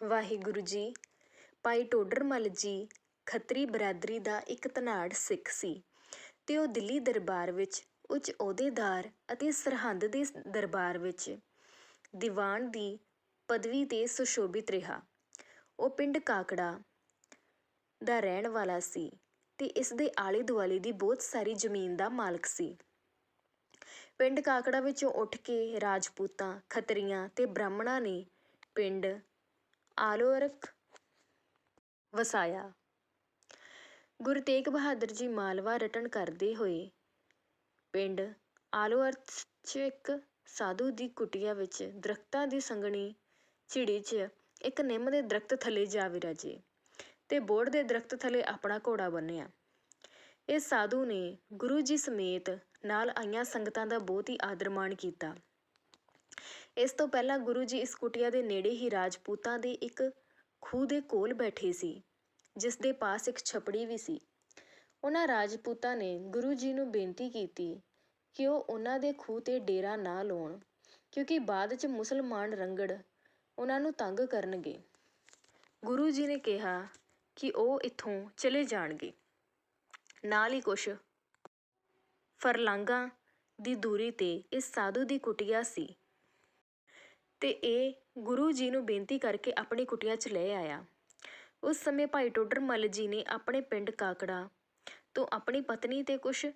ਵਾਹਿਗੁਰੂ ਜੀ, ਭਾਈ ਟੋਡਰਮੱਲ ਜੀ, ਖੱਤਰੀ ਬਰਾਦਰੀ ਦਾ ਇੱਕ ਧਨਾੜ ਸਿੱਖ ਸੀ ਤੇ ਉਹ ਦਿੱਲੀ ਦਰਬਾਰ ਵਿੱਚ ਉੱਚ ਅਹੁਦੇਦਾਰ ਅਤੇ ਸਰਹੰਦ ਦੇ ਦਰਬਾਰ ਵਿੱਚ ਦੀਵਾਨ ਦੀ ਪਦਵੀ ਤੇ ਸੁਸ਼ੋਭਿਤ ਰਿਹਾ। ਉਹ ਪਿੰਡ ਕਾਕੜਾ ਦਾ ਰਹਿਣ ਵਾਲਾ ਸੀ ਤੇ ਇਸ ਦੇ ਆਲੇ ਦੁਆਲੇ ਦੀ ਬਹੁਤ ਸਾਰੀ ਜ਼ਮੀਨ ਦਾ ਮਾਲਕ ਸੀ। ਪਿੰਡ ਕਾਕੜਾ ਵਿੱਚੋਂ ਉੱਠ ਕੇ ਰਾਜਪੂਤਾਂ, ਖੱਤਰੀਆਂ ਤੇ ਬ੍ਰਾਹਮਣਾਂ ਨੇ ਪਿੰਡ ਆਲੋ ਆਲੋਰਕ ਵਸਾਇਆ। ਗੁਰੂ ਤੇਗ ਬਹਾਦਰ ਜੀ ਮਾਲਵਾ ਰਟਨ ਕਰਦੇ ਹੋਏ ਪਿੰਡ ਆਲੋ ਅਰਥ 'ਚ ਇੱਕ ਸਾਧੂ ਦੀ ਕੁਟੀਆ ਵਿੱਚ ਦਰਖਤਾਂ ਦੀ ਸੰਘਣੀ ਝਿੜੀ 'ਚ ਇੱਕ ਨਿੰਮ ਦੇ ਦਰਖਤ ਥੱਲੇ ਜਾ ਵਿਰਾਜੇ ਤੇ ਬੋੜ ਦੇ ਦਰਖਤ ਥੱਲੇ ਆਪਣਾ ਘੋੜਾ ਬੰਨਿਆ। ਇਹ ਸਾਧੂ ਨੇ ਗੁਰੂ ਜੀ ਸਮੇਤ ਨਾਲ ਆਈਆਂ ਸੰਗਤਾਂ ਦਾ ਬਹੁਤ ਹੀ ਆਦਰ ਮਾਣ ਕੀਤਾ। ਇਸ ਤੋਂ ਪਹਿਲਾਂ ਗੁਰੂ ਜੀ ਇਸ ਕੁਟੀਆ ਦੇ ਨੇੜੇ ਹੀ ਰਾਜਪੂਤਾਂ ਦੇ ਇੱਕ ਖੂਹ ਦੇ ਕੋਲ ਬੈਠੇ ਸੀ ਜਿਸ ਦੇ ਪਾਸ ਇੱਕ ਛਪੜੀ ਵੀ ਸੀ। ਉਹਨਾਂ ਰਾਜਪੂਤਾਂ ਨੇ ਗੁਰੂ ਜੀ ਨੂੰ ਬੇਨਤੀ ਕੀਤੀ ਕਿ ਉਹ ਉਹਨਾਂ ਦੇ ਖੂਹ ਤੇ ਡੇਰਾ ਨਾ ਲਾਉਣ, ਕਿਉਂਕਿ ਬਾਅਦ 'ਚ ਮੁਸਲਮਾਨ ਰੰਗੜ ਉਹਨਾਂ ਨੂੰ ਤੰਗ ਕਰਨਗੇ। ਗੁਰੂ ਜੀ ਨੇ ਕਿਹਾ ਕਿ ਉਹ ਇੱਥੋਂ ਚਲੇ ਜਾਣਗੇ। ਨਾਲ ਹੀ ਕੁਛ ਫਰਲਾਂਗਾਂ ਦੀ ਦੂਰੀ ਤੇ ਇਸ ਸਾਧੂ ਦੀ ਕੁਟੀਆ ਸੀ। ਅਤੇ ਇਹ ਗੁਰੂ ਜੀ ਨੂੰ ਬੇਨਤੀ ਕਰਕੇ ਆਪਣੀ ਕੁਟੀਆ 'ਚ ਲੈ ਆਇਆ। ਉਸ ਸਮੇਂ ਭਾਈ ਟੋਡਰ ਮੱਲ ਜੀ ਨੇ ਆਪਣੇ ਪਿੰਡ ਕਾਕੜਾ ਤੋਂ ਆਪਣੀ ਪਤਨੀ ਤੇ ਕੁਛ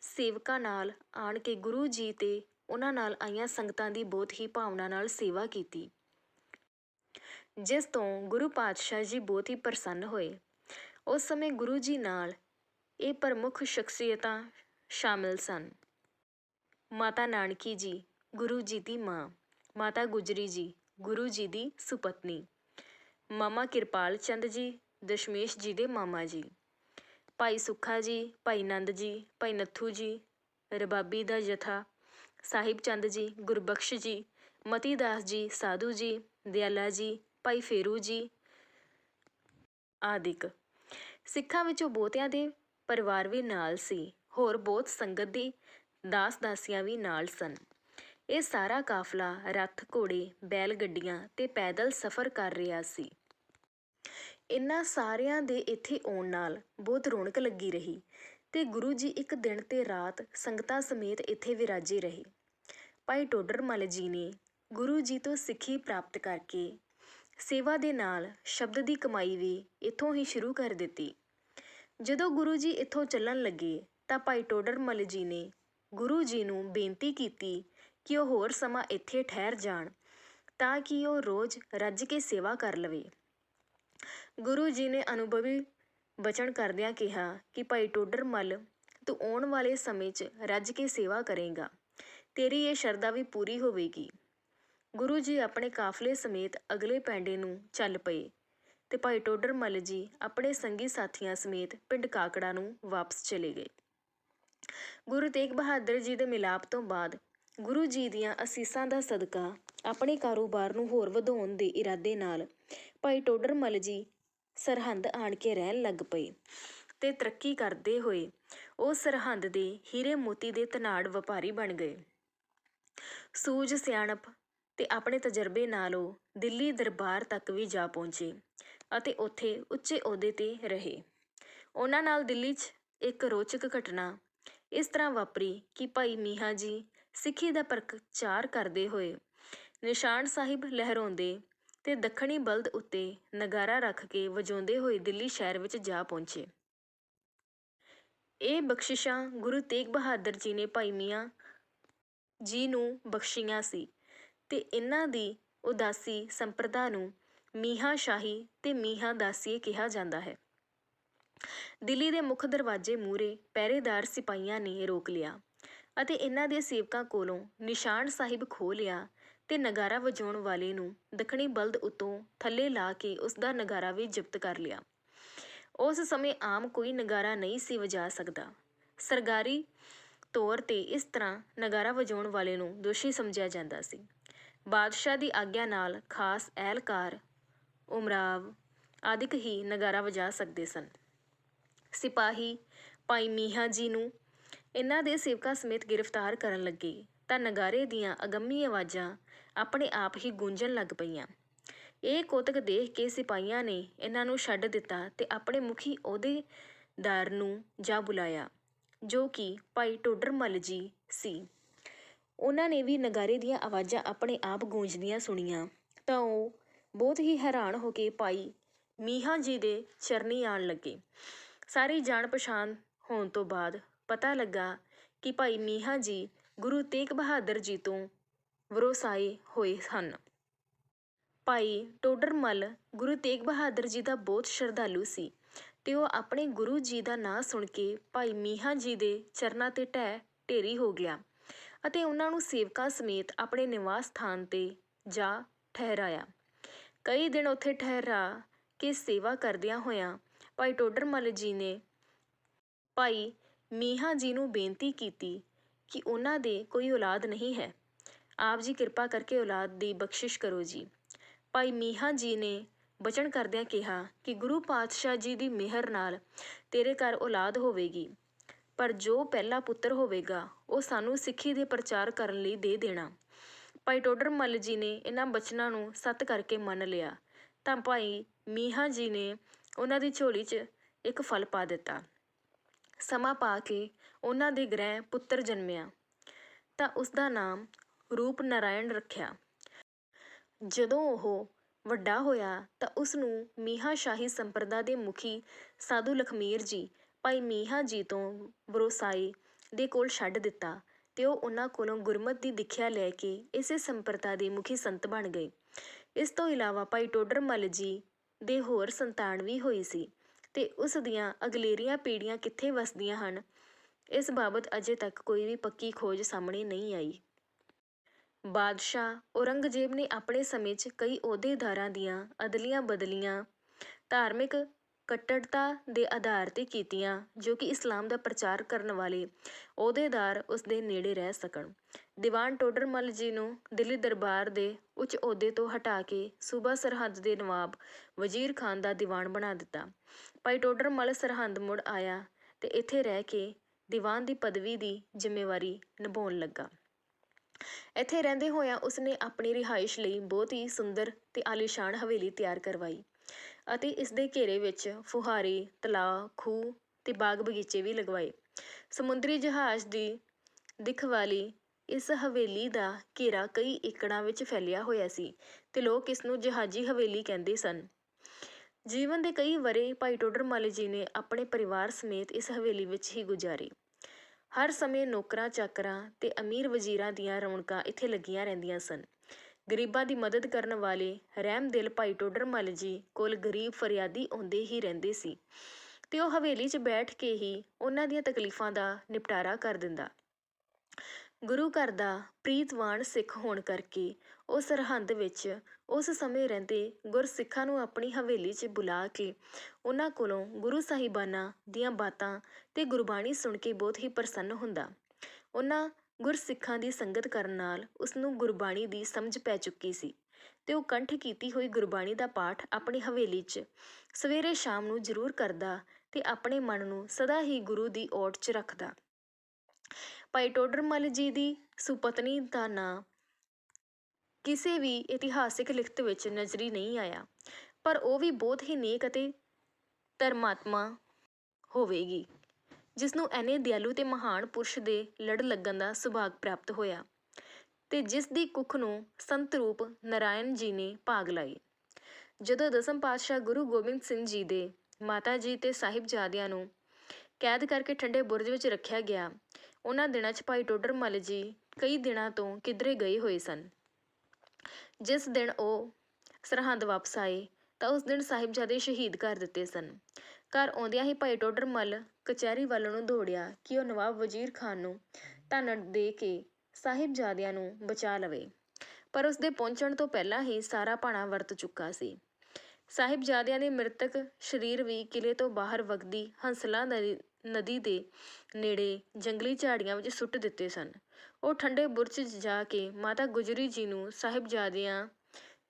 ਸੇਵਕਾਂ ਨਾਲ ਆਣ ਕੇ ਗੁਰੂ ਜੀ ਤੇ ਉਹਨਾਂ ਨਾਲ ਆਈਆਂ ਸੰਗਤਾਂ ਦੀ ਬਹੁਤ ਹੀ ਭਾਵਨਾ ਨਾਲ ਸੇਵਾ ਕੀਤੀ, ਜਿਸ ਤੋਂ ਗੁਰੂ ਪਾਤਸ਼ਾਹ ਜੀ ਬਹੁਤ ਹੀ ਪ੍ਰਸੰਨ ਹੋਏ। ਉਸ ਸਮੇਂ ਗੁਰੂ ਜੀ ਨਾਲ ਇਹ ਪ੍ਰਮੁੱਖ ਸ਼ਖਸੀਅਤਾਂ ਸ਼ਾਮਿਲ ਸਨ। ਮਾਤਾ ਨਾਨਕੀ ਜੀ, ਗੁਰੂ ਜੀ ਦੀ ਮਾਂ। ਮਾਤਾ ਗੁਜਰੀ ਜੀ, ਗੁਰੂ ਜੀ ਦੀ ਸੁਪਤਨੀ। ਮਾਮਾ ਕਿਰਪਾਲ ਚੰਦ ਜੀ, ਦਸ਼ਮੇਸ਼ ਜੀ ਦੇ ਮਾਮਾ ਜੀ। ਭਾਈ ਸੁੱਖਾ ਜੀ, ਭਾਈ ਨੰਦ ਜੀ, ਭਾਈ ਨੱਥੂ ਜੀ, ਰਬਾਬੀ ਦਾ ਜਥਾ। ਸਾਹਿਬ ਚੰਦ ਜੀ, ਗੁਰਬਖਸ਼ ਜੀ, ਮਤੀ ਦਾਸ ਜੀ, ਸਾਧੂ ਜੀ, ਦਿਆਲਾ ਜੀ, ਭਾਈ ਫੇਰੂ ਜੀ ਆਦਿਕ ਸਿੱਖਾਂ ਵਿੱਚੋਂ ਬਹੁਤਿਆਂ ਦੇ ਪਰਿਵਾਰ ਵੀ ਨਾਲ ਸੀ, ਹੋਰ ਬਹੁਤ ਸੰਗਤ ਦੀ ਦਾਸ ਦਾਸੀਆਂ ਵੀ ਨਾਲ ਸਨ। ਇਹ ਸਾਰਾ ਕਾਫਲਾ ਰੱਥ ਘੋੜੇ, ਬੈਲ ਗੱਡੀਆਂ ਤੇ ਪੈਦਲ ਸਫ਼ਰ ਕਰ ਰਿਹਾ ਸੀ। ਇਨ੍ਹਾਂ ਸਾਰਿਆਂ ਦੇ ਇੱਥੇ ਆਉਣ ਨਾਲ ਬਹੁਤ ਰੌਣਕ ਲੱਗੀ ਰਹੀ ਤੇ ਗੁਰੂ ਜੀ ਇੱਕ ਦਿਨ ਤੇ ਰਾਤ ਸੰਗਤਾਂ ਸਮੇਤ ਇੱਥੇ ਵਿਰਾਜੇ ਰਹੇ। ਭਾਈ ਟੋਡਰਮੱਲ ਜੀ ਨੇ ਗੁਰੂ ਜੀ ਤੋਂ ਸਿੱਖੀ ਪ੍ਰਾਪਤ ਕਰਕੇ ਸੇਵਾ ਦੇ ਨਾਲ ਸ਼ਬਦ ਦੀ ਕਮਾਈ ਵੀ ਇੱਥੋਂ ਹੀ ਸ਼ੁਰੂ ਕਰ ਦਿੱਤੀ। ਜਦੋਂ ਗੁਰੂ ਜੀ ਇੱਥੋਂ ਚੱਲਣ ਲੱਗੇ ਤਾਂ ਭਾਈ ਟੋਡਰਮੱਲ ਜੀ ਨੇ ਗੁਰੂ ਜੀ ਨੂੰ ਬੇਨਤੀ ਕੀਤੀ ਕਿ ਉਹ ਹੋਰ ਸਮਾਂ ਇੱਥੇ ਠਹਿਰ ਜਾਣ ਤਾਂ ਕਿ ਉਹ ਰੋਜ਼ ਰੱਜ ਕੇ ਸੇਵਾ ਕਰ ਲਵੇ। ਗੁਰੂ ਜੀ ਨੇ ਅਨੁਭਵੀ ਬਚਨ ਕਰਦਿਆਂ ਕਿਹਾ ਕਿ, ਭਾਈ ਟੋਡਰ ਮੱਲ, ਤੂੰ ਆਉਣ ਵਾਲੇ ਸਮੇਂ 'ਚ ਰੱਜ ਕੇ ਸੇਵਾ ਕਰੇਗਾ। ਤੇਰੀ ਇਹ ਸ਼ਰਧਾ ਵੀ ਪੂਰੀ ਹੋਵੇਗੀ ਗੁਰੂ ਜੀ ਆਪਣੇ ਕਾਫਲੇ ਸਮੇਤ ਅਗਲੇ ਪੈਂਡੇ ਨੂੰ ਚੱਲ ਪਏ ਤੇ ਭਾਈ ਟੋਡਰ ਮੱਲ ਜੀ ਆਪਣੇ ਸੰਗੀ ਸਾਥੀਆਂ ਸਮੇਤ ਪਿੰਡ ਕਾਕੜਾ ਨੂੰ ਵਾਪਸ ਚਲੇ ਗਏ। ਗੁਰੂ ਤੇਗ ਬਹਾਦਰ ਜੀ ਦੇ ਮਿਲਾਪ ਤੋਂ ਬਾਅਦ ਗੁਰੂ ਜੀ ਦੀਆਂ ਅਸੀਸਾਂ ਦਾ ਸਦਕਾ ਆਪਣੇ ਕਾਰੋਬਾਰ ਨੂੰ ਹੋਰ ਵਧਾਉਣ ਦੇ ਇਰਾਦੇ ਨਾਲ ਭਾਈ ਟੋਡਰਮਲ ਜੀ ਸਰਹੰਦ ਆਣ ਕੇ ਰਹਿਣ ਲੱਗ ਪਏ ਤੇ ਤਰੱਕੀ ਕਰਦੇ ਹੋਏ ਉਹ ਸਰਹੰਦ ਦੇ ਹੀਰੇ ਮੋਤੀ ਦੇ ਤਨਾੜ ਵਪਾਰੀ ਬਣ ਗਏ। ਸੂਝ ਸਿਆਣਪ ਤੇ ਆਪਣੇ ਤਜਰਬੇ ਨਾਲ ਉਹ ਦਿੱਲੀ ਦਰਬਾਰ ਤੱਕ ਵੀ ਜਾ ਪਹੁੰਚੇ ਅਤੇ ਉੱਥੇ ਉੱਚੇ ਅਹੁਦੇ ਤੇ ਰਹੇ। ਉਹਨਾਂ ਨਾਲ ਦਿੱਲੀ 'ਚ ਇੱਕ ਰੋਚਕ ਘਟਨਾ ਇਸ ਤਰ੍ਹਾਂ ਵਾਪਰੀ ਕਿ ਭਾਈ ਮੀਹਾ ਜੀ ਸਿੱਖੀ ਦਾ ਪ੍ਰਚਾਰ ਕਰਦੇ ਹੋਏ ਨਿਸ਼ਾਨ ਸਾਹਿਬ ਲਹਿਰਾਉਂਦੇ ਤੇ ਦੱਖਣੀ ਬਲਦ ਉੱਤੇ ਨਗਾਰਾ ਰੱਖ ਕੇ ਵਜਾਉਂਦੇ ਹੋਏ ਦਿੱਲੀ ਸ਼ਹਿਰ ਵਿੱਚ ਜਾ ਪਹੁੰਚੇ। ਇਹ ਬਖਸ਼ਿਸ਼ਾਂ ਗੁਰੂ ਤੇਗ ਬਹਾਦਰ ਜੀ ਨੇ ਭਾਈ ਮੀਆਂ ਜੀ ਨੂੰ ਬਖਸ਼ੀਆਂ ਸੀ ਤੇ ਇਹਨਾਂ ਦੀ ਉਦਾਸੀ ਸੰਪਰਦਾ ਨੂੰ ਮੀਹਾਂ ਸ਼ਾਹੀ ਤੇ ਮੀਹਾਂ ਦਾਸੀਏ ਕਿਹਾ ਜਾਂਦਾ ਹੈ। ਦਿੱਲੀ ਦੇ ਮੁੱਖ ਦਰਵਾਜ਼ੇ ਮੂਹਰੇ ਪਹਿਰੇਦਾਰ ਸਿਪਾਹੀਆਂ ਨੇ ਰੋਕ ਲਿਆ। ਅਤੇ ਇਹਨਾਂ ਦੇ ਸੇਵਕਾਂ ਕੋਲੋਂ ਨਿਸ਼ਾਨ ਸਾਹਿਬ ਖੋਹ ਲਿਆ ਤੇ ਨਗਾਰਾ ਵਜਾਉਣ ਵਾਲੇ ਨੂੰ ਦੱਖਣੀ ਬਲਦ ਉਤੋਂ ਥੱਲੇ ਲਾ ਕੇ ਉਸ ਦਾ ਨਗਾਰਾ ਵੀ ਜ਼ਬਤ ਕਰ ਲਿਆ। ਉਸ ਸਮੇਂ ਆਮ ਕੋਈ ਨਗਾਰਾ ਨਹੀਂ ਸੀ ਵਜਾ ਸਕਦਾ। ਸਰਕਾਰੀ ਤੌਰ ਤੇ ਇਸ ਤਰ੍ਹਾਂ ਨਗਾਰਾ ਵਜਾਉਣ ਵਾਲੇ ਨੂੰ ਦੋਸ਼ੀ ਸਮਝਿਆ ਜਾਂਦਾ ਸੀ। ਬਾਦਸ਼ਾਹ ਦੀ ਆਗਿਆ ਨਾਲ ਖਾਸ ਅਹਿਲਕਾਰ ਉਮਰਾਵ ਆਦਿਕ ਹੀ ਨਗਾਰਾ ਵਜਾ ਸਕਦੇ ਸਨ। ਸਿਪਾਹੀ ਭਾਈ ਮੀਹਾ ਜੀ ਨੂੰ ਇਹਨਾਂ ਦੇ ਸੇਵਕਾਂ ਸਮੇਤ ਗ੍ਰਿਫਤਾਰ ਕਰਨ ਲੱਗੇ ਤਾਂ ਨਗਾਰੇ ਦੀਆਂ ਅਗੰਮੀ ਆਵਾਜ਼ਾਂ ਆਪਣੇ ਆਪ ਹੀ ਗੂੰਜਣ ਲੱਗ ਪਈਆਂ। ਇਹ ਕੋਤਕ ਦੇਖ ਕੇ ਸਿਪਾਹੀਆਂ ਨੇ ਇਹਨਾਂ ਨੂੰ ਛੱਡ ਦਿੱਤਾ ਤੇ ਆਪਣੇ ਮੁਖੀ ਅਹੁਦੇਦਾਰ ਨੂੰ ਜਾ ਬੁਲਾਇਆ, ਜੋ ਕਿ ਭਾਈ ਟੋਡਰ ਮੱਲ ਜੀ ਸੀ। ਉਹਨਾਂ ਨੇ ਵੀ ਨਗਾਰੇ ਦੀਆਂ ਆਵਾਜ਼ਾਂ ਆਪਣੇ ਆਪ ਗੂੰਜਦੀਆਂ ਸੁਣੀਆਂ ਤਾਂ ਉਹ ਬਹੁਤ ਹੀ ਹੈਰਾਨ ਹੋ ਕੇ ਭਾਈ ਮੀਹਾਂ ਜੀ ਦੇ ਚਰਨੀ ਆਣ ਲੱਗੇ। ਸਾਰੀ ਜਾਣ ਪਛਾਣ ਹੋਣ ਤੋਂ ਬਾਅਦ ਪਤਾ ਲੱਗਾ ਕਿ ਭਾਈ ਮੀਹਾਂ ਜੀ ਗੁਰੂ ਤੇਗ ਬਹਾਦਰ ਜੀ ਤੋਂ ਵਰੋਸਾਏ ਹੋਏ ਹਨ। ਭਾਈ ਟੋਡਰਮਲ ਗੁਰੂ ਤੇਗ ਬਹਾਦਰ ਜੀ ਦਾ ਬਹੁਤ ਸ਼ਰਧਾਲੂ ਸੀ ਤੇ ਉਹ ਆਪਣੇ ਗੁਰੂ ਜੀ ਦਾ ਨਾਂ ਸੁਣ ਕੇ ਭਾਈ ਮੀਹਾਂ ਜੀ ਦੇ ਚਰਨਾਂ ਤੇ ਢਹਿ ਢੇਰੀ ਹੋ ਗਿਆ ਅਤੇ ਉਹਨਾਂ ਨੂੰ ਸੇਵਕਾਂ ਸਮੇਤ ਆਪਣੇ ਨਿਵਾਸ ਸਥਾਨ ਤੇ ਜਾ ਠਹਿਰਾਇਆ। ਕਈ ਦਿਨ ਉੱਥੇ ਠਹਿਰਾ ਕੇ ਸੇਵਾ ਕਰਦਿਆਂ ਹੋਇਆਂ ਭਾਈ ਟੋਡਰਮਲ ਜੀ ਨੇ ਭਾਈ ਮੀਹਾਂ ਜੀ ਨੂੰ ਬੇਨਤੀ ਕੀਤੀ ਕਿ ਉਹਨਾਂ ਦੇ ਕੋਈ ਔਲਾਦ ਨਹੀਂ ਹੈ। ਆਪ ਜੀ ਕਿਰਪਾ ਕਰਕੇ ਔਲਾਦ ਦੀ ਬਖਸ਼ਿਸ਼ ਕਰੋ ਜੀ। ਭਾਈ ਮੀਹਾਂ ਜੀ ਨੇ ਬਚਨ ਕਰਦਿਆਂ ਕਿਹਾ ਕਿ ਗੁਰੂ ਪਾਤਸ਼ਾਹ ਜੀ ਦੀ ਮਿਹਰ ਨਾਲ ਤੇਰੇ ਘਰ ਔਲਾਦ ਹੋਵੇਗੀ, ਪਰ ਜੋ ਪਹਿਲਾ ਪੁੱਤਰ ਹੋਵੇਗਾ, ਉਹ ਸਾਨੂੰ ਸਿੱਖੀ ਦੇ ਪ੍ਰਚਾਰ ਕਰਨ ਲਈ ਦੇ ਦੇਣਾ। ਭਾਈ ਟੋਡਰ ਮੱਲ ਜੀ ਨੇ ਇਹਨਾਂ ਬਚਨਾਂ ਨੂੰ ਸੱਤ ਕਰਕੇ ਮੰਨ ਲਿਆ। ਤਾਂ ਭਾਈ ਮੀਹਾਂ ਜੀ ਨੇ ਉਹਨਾਂ ਦੀ ਝੋਲੀ 'ਚ ਇੱਕ ਫਲ ਪਾ ਦਿੱਤਾ। ਸਮਾਂ ਪਾ ਕੇ ਉਹਨਾਂ ਦੇ ਗ੍ਰਹਿ ਪੁੱਤਰ ਜਨਮਿਆ। ਤਾਂ ਉਸ ਦਾ ਨਾਮ ਰੂਪ ਨਾਰਾਇਣ ਰੱਖਿਆ। ਜਦੋਂ ਉਹ ਵੱਡਾ ਹੋਇਆ ਤਾਂ ਉਸ ਨੂੰ ਮੀਹਾਂ ਸ਼ਾਹੀ ਸੰਪਰਦਾ ਦੇ ਮੁਖੀ ਸਾਧੂ ਲਖਮੀਰ ਜੀ ਭਾਈ ਮੀਹਾਂ ਜੀ ਤੋਂ ਵਰੋਸਾਈ ਦੇ ਕੋਲ ਛੱਡ ਦਿੱਤਾ ਤੇ ਉਹ ਉਹਨਾਂ ਕੋਲੋਂ ਗੁਰਮਤ ਦੀ ਦਿਖਿਆ ਲੈ ਕੇ ਇਸੇ ਸੰਪਰਦਾ ਦੇ ਮੁਖੀ ਸੰਤ ਬਣ ਗਏ। ਇਸ ਤੋਂ ਇਲਾਵਾ ਭਾਈ ਟੋਡਰ ਮੱਲ ਜੀ ਦੇ ਹੋਰ ਸੰਤਾਨ ਵੀ ਹੋਈ ਸੀ। ਤੇ ਉਸ ਦੀਆਂ ਅਗਲੇਰੀਆਂ ਪੀੜ੍ਹੀਆਂ ਕਿੱਥੇ ਵਸਦੀਆਂ ਹਨ? ਇਸ ਬਾਬਤ ਅਜੇ ਤੱਕ ਕੋਈ ਵੀ ਪੱਕੀ ਖੋਜ ਸਾਹਮਣੇ ਨਹੀਂ ਆਈ। ਬਾਦਸ਼ਾਹ ਔਰੰਗਜ਼ੇਬ ਨੇ ਆਪਣੇ ਸਮੇਂ 'ਚ ਕਈ ਅਹੁਦੇਦਾਰਾਂ ਦੀਆਂ ਅਦਲੀਆਂ ਬਦਲੀਆਂ ਧਾਰਮਿਕ ਕੱਟੜਤਾ ਦੇ ਆਧਾਰ ਤੇ ਕੀਤੀਆਂ, ਜੋ ਕਿ ਇਸਲਾਮ ਦਾ ਪ੍ਰਚਾਰ ਕਰਨ ਵਾਲੇ ਅਹੁਦੇਦਾਰ ਉਸ ਦੇ ਨੇੜੇ ਰਹਿ ਸਕਣ। ਦੀਵਾਨ ਟੋਡਰਮੱਲ ਜੀ ਨੂੰ ਦਿੱਲੀ ਦਰਬਾਰ ਦੇ ਉੱਚ ਅਹੁਦੇ ਤੋਂ ਹਟਾ ਕੇ ਸੂਬਾ ਸਰਹੰਦ ਦੇ ਨਵਾਬ ਵਜ਼ੀਰ ਖਾਨ ਦਾ ਦੀਵਾਨ ਬਣਾ ਦਿੱਤਾ। ਭਾਈ ਟੋਡਰਮੱਲ ਸਰਹੰਦ ਮੁੜ ਆਇਆ ਤੇ ਇੱਥੇ ਰਹਿ ਕੇ ਦੀਵਾਨ ਦੀ ਪਦਵੀ ਦੀ ਜ਼ਿੰਮੇਵਾਰੀ ਨਿਭਾਉਣ ਲੱਗਾ। ਇੱਥੇ ਰਹਿੰਦੇ ਹੋਇਆਂ ਉਸਨੇ ਆਪਣੀ ਰਿਹਾਇਸ਼ ਲਈ ਬਹੁਤ ਹੀ ਸੁੰਦਰ ਤੇ ਆਲੀਸ਼ਾਨ ਹਵੇਲੀ ਤਿਆਰ ਕਰਵਾਈ। ਅਤੇ ਇਸ ਦੇ ਘੇਰੇ ਵਿੱਚ ਫੁਹਾਰੇ, ਤਲਾਅ, ਖੂਹ ਅਤੇ ਬਾਗ ਬਗੀਚੇ ਵੀ ਲਗਵਾਏ। ਸਮੁੰਦਰੀ ਜਹਾਜ਼ ਦੀ ਦਿੱਖ ਵਾਲੀ ਇਸ ਹਵੇਲੀ ਦਾ ਘੇਰਾ ਕਈ ਏਕੜਾਂ ਵਿੱਚ ਫੈਲਿਆ ਹੋਇਆ ਸੀ ਤੇ ਲੋਕ ਇਸ ਨੂੰ ਜਹਾਜ਼ੀ ਹਵੇਲੀ ਕਹਿੰਦੇ ਸਨ। ਜੀਵਨ ਦੇ ਕਈ ਵਰੇ ਭਾਈ ਟੋਡਰ ਮੱਲ ਜੀ ਨੇ ਆਪਣੇ ਪਰਿਵਾਰ ਸਮੇਤ ਇਸ ਹਵੇਲੀ ਵਿੱਚ ਹੀ ਗੁਜ਼ਾਰੇ। ਹਰ ਸਮੇਂ ਨੌਕਰਾਂ, ਚਾਕਰਾਂ ਤੇ ਅਮੀਰ ਵਜ਼ੀਰਾਂ ਦੀਆਂ ਰੌਣਕਾਂ ਇੱਥੇ ਲੱਗੀਆਂ ਰਹਿੰਦੀਆਂ ਸਨ। ਗਰੀਬਾਂ ਦੀ ਮਦਦ ਕਰਨ ਵਾਲੇ ਰਹਿਮਦਿਲ ਭਾਈ ਟੋਡਰ ਮੱਲ ਜੀ ਕੋਲ ਗਰੀਬ ਫਰਿਆਦੀ ਆਉਂਦੇ ਹੀ ਰਹਿੰਦੇ ਸੀ ਤੇ ਉਹ ਹਵੇਲੀ 'ਚ ਬੈਠ ਕੇ ਹੀ ਉਹਨਾਂ ਦੀਆਂ ਤਕਲੀਫਾਂ ਦਾ ਨਿਪਟਾਰਾ ਕਰ ਦਿੰਦਾ। ਗੁਰੂ ਘਰ ਦਾ ਪ੍ਰੀਤਵਾਨ ਸਿੱਖ ਹੋਣ ਕਰਕੇ ਉਹ ਸਰਹੰਦ ਵਿੱਚ ਉਸ ਸਮੇਂ ਰਹਿੰਦੇ ਗੁਰਸਿੱਖਾਂ ਨੂੰ ਆਪਣੀ ਹਵੇਲੀ 'ਚ ਬੁਲਾ ਕੇ ਉਹਨਾਂ ਕੋਲੋਂ ਗੁਰੂ ਸਾਹਿਬਾਨਾਂ ਦੀਆਂ ਬਾਤਾਂ ਤੇ ਗੁਰਬਾਣੀ ਸੁਣ ਕੇ ਬਹੁਤ ਹੀ ਪ੍ਰਸੰਨ ਹੁੰਦਾ। ਉਹਨਾਂ ਗੁਰਸਿੱਖਾਂ ਦੀ ਸੰਗਤ ਕਰਨ ਨਾਲ ਉਸ ਨੂੰ ਗੁਰਬਾਣੀ ਦੀ ਸਮਝ ਪੈ ਚੁੱਕੀ ਸੀ ਤੇ ਉਹ ਕੰਠ ਕੀਤੀ ਹੋਈ ਗੁਰਬਾਣੀ ਦਾ ਪਾਠ ਆਪਣੀ ਹਵੇਲੀ 'ਚ ਸਵੇਰੇ ਸ਼ਾਮ ਨੂੰ ਜ਼ਰੂਰ ਕਰਦਾ ਤੇ ਆਪਣੇ ਮਨ ਨੂੰ ਸਦਾ ਹੀ ਗੁਰੂ ਦੀ ਓਟ 'ਚ ਰੱਖਦਾ। ਭਾਈ ਟੋਡਰ ਜੀ ਦੀ ਸੁਪਤਨੀ ਦਾ ਨਾਂ ਕਿਸੇ ਵੀ ਇਤਿਹਾਸਿਕ ਲਿਖਤ ਵਿੱਚ ਨਜ਼ਰੀ ਨਹੀਂ ਆਇਆ, ਪਰ ਉਹ ਵੀ ਬਹੁਤ ਹੀ ਨੇਕ ਅਤੇ ਧਰਮਾਤਮਾ ਹੋਵੇਗੀ। ਜਿਸ ਨੂੰ ਐਨੇ ਦਿਆਲੂ ਤੇ ਮਹਾਨ ਪੁਰਸ਼ ਦੇ ਲੜ ਲੱਗਣ ਦਾ ਸੁਭਾਗ ਪ੍ਰਾਪਤ ਹੋਇਆ ਤੇ ਜਿਸ ਦੀ ਕੁੱਖ ਨੂੰ ਸੰਤ ਰੂਪ ਨਾਰਾਇਣ ਜੀ ਨੇ ਭਾਗ ਲਾਈ ਜਦੋਂ ਦਸਮ ਪਾਤਸ਼ਾਹ ਗੁਰੂ ਗੋਬਿੰਦ ਸਿੰਘ ਜੀ ਦੇ ਮਾਤਾ ਜੀ ਤੇ ਸਾਹਿਬਜ਼ਾਦਿਆਂ ਨੂੰ ਕੈਦ ਕਰਕੇ ਠੰਡੇ ਬੁਰਜ ਵਿੱਚ ਰੱਖਿਆ ਗਿਆ, ਉਹਨਾਂ ਦਿਨਾਂ 'ਚ ਭਾਈ ਟੋਡਰ ਮੱਲ ਜੀ ਕਈ ਦਿਨਾਂ ਤੋਂ ਕਿਧਰੇ ਗਏ ਹੋਏ ਸਨ। ਜਿਸ ਦਿਨ ਉਹ ਸਰਹੰਦ ਵਾਪਸ ਆਏ ਤਾਂ ਉਸ ਦਿਨ ਸਾਹਿਬਜ਼ਾਦੇ ਸ਼ਹੀਦ ਕਰ ਦਿੱਤੇ ਸਨ। ਘਰ ਆਉਂਦਿਆਂ ਹੀ ਭਾਈ ਟੋਡਰ ਮੱਲ ਕਚਹਿਰੀ ਵੱਲ ਨੂੰ ਦੌੜਿਆ ਕਿ ਉਹ ਨਵਾਬ ਵਜ਼ੀਰ ਖਾਨ ਨੂੰ ਧਨ ਦੇ ਕੇ ਸਾਹਿਬਜ਼ਾਦਿਆਂ ਨੂੰ ਬਚਾ ਲਵੇ। ਪਰ ਉਸ ਦੇ ਪਹੁੰਚਣ ਤੋਂ ਪਹਿਲਾਂ ਹੀ ਸਾਰਾ ਭਾਣਾ ਵਰਤ ਚੁੱਕਾ ਸੀ। ਸਾਹਿਬਜ਼ਾਦਿਆਂ ਦੇ ਮ੍ਰਿਤਕ ਸਰੀਰ ਵੀ ਕਿਲੇ ਤੋਂ ਬਾਹਰ ਵਗਦੀ ਹੰਸਲਾ ਨਦੀ ਨਦੀ ਦੇ ਨੇੜੇ ਜੰਗਲੀ ਝਾੜੀਆਂ ਵਿੱਚ ਸੁੱਟ ਦਿੱਤੇ ਸਨ। ਉਹ ਠੰਡੇ ਬੁਰਜ 'ਚ ਜਾ ਕੇ ਮਾਤਾ ਗੁਜਰੀ ਜੀ ਨੂੰ ਸਾਹਿਬਜ਼ਾਦਿਆਂ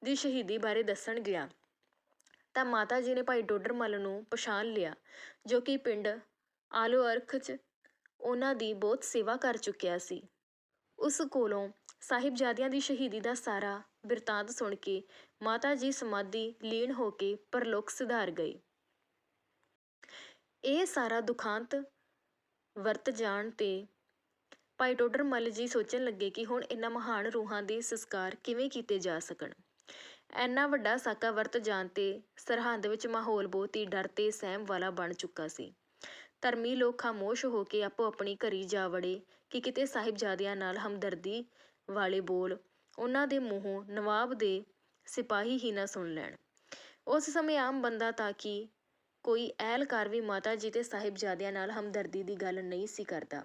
ਦੀ ਸ਼ਹੀਦੀ ਬਾਰੇ ਦੱਸਣ ਗਿਆ। ਤਾਂ ਮਾਤਾ ਜੀ ਨੇ ਭਾਈ ਡੋਡਰ ਮੱਲ ਨੂੰ ਪਛਾਣ ਲਿਆ, ਜੋ ਕਿ ਪਿੰਡ ਆਲੋ ਅਰਖ 'ਚ ਉਹਨਾਂ ਦੀ ਬਹੁਤ ਸੇਵਾ ਕਰ ਚੁੱਕਿਆ ਸੀ। ਉਸ ਕੋਲੋਂ ਸਾਹਿਬਜ਼ਾਦਿਆਂ ਦੀ ਸ਼ਹੀਦੀ ਦਾ ਸਾਰਾ ਬਿਰਤਾਂਤ ਸੁਣ ਕੇ ਮਾਤਾ ਜੀ ਸਮਾਧੀ ਲੀਨ ਹੋ ਕੇ ਪਰਲੋਕ ਸਿਧਾਰ ਗਏ। ਇਹ ਸਾਰਾ ਦੁਖਾਂਤ ਵਰਤ ਜਾਣ ਤੇ ਭਾਈ ਟੋਡਰ ਮੱਲ ਜੀ ਸੋਚਣ ਲੱਗੇ ਕਿ ਹੁਣ ਇਹਨਾਂ ਮਹਾਨ ਰੂਹਾਂ ਦੇ ਸੰਸਕਾਰ ਕਿਵੇਂ ਕੀਤੇ ਜਾ ਸਕਣ। ਇੰਨਾ ਵੱਡਾ ਸਾਕਾ ਵਰਤ ਜਾਣ ਤੇ ਸਰਹੰਦ ਵਿੱਚ ਮਾਹੌਲ ਬਹੁਤ ਹੀ ਡਰ ਤੇ ਸਹਿਮ ਵਾਲਾ ਬਣ ਚੁੱਕਾ ਸੀ। ਧਰਮੀ ਲੋਕ ਖਾਮੋਸ਼ ਹੋ ਕੇ ਆਪੋ ਆਪਣੀ ਘਰੀ ਜਾ ਵੜੇ ਕਿ ਕਿਤੇ ਸਾਹਿਬਜ਼ਾਦਿਆਂ ਨਾਲ ਹਮਦਰਦੀ ਵਾਲੇ ਬੋਲ ਉਹਨਾਂ ਦੇ ਮੂੰਹੋਂ ਨਵਾਬ ਦੇ ਸਿਪਾਹੀ ਹੀ ਨਾ ਸੁਣ ਲੈਣ। ਉਸ ਸਮੇਂ ਆਮ ਬੰਦਾ ਤਾਂ ਕਿ ਕੋਈ ਐਲਕਾਰ ਵੀ ਮਾਤਾ ਜੀ ਤੇ ਸਾਹਿਬਜ਼ਾਦਿਆਂ ਨਾਲ ਹਮਦਰਦੀ ਦੀ ਗੱਲ ਨਹੀਂ ਸੀ ਕਰਦਾ,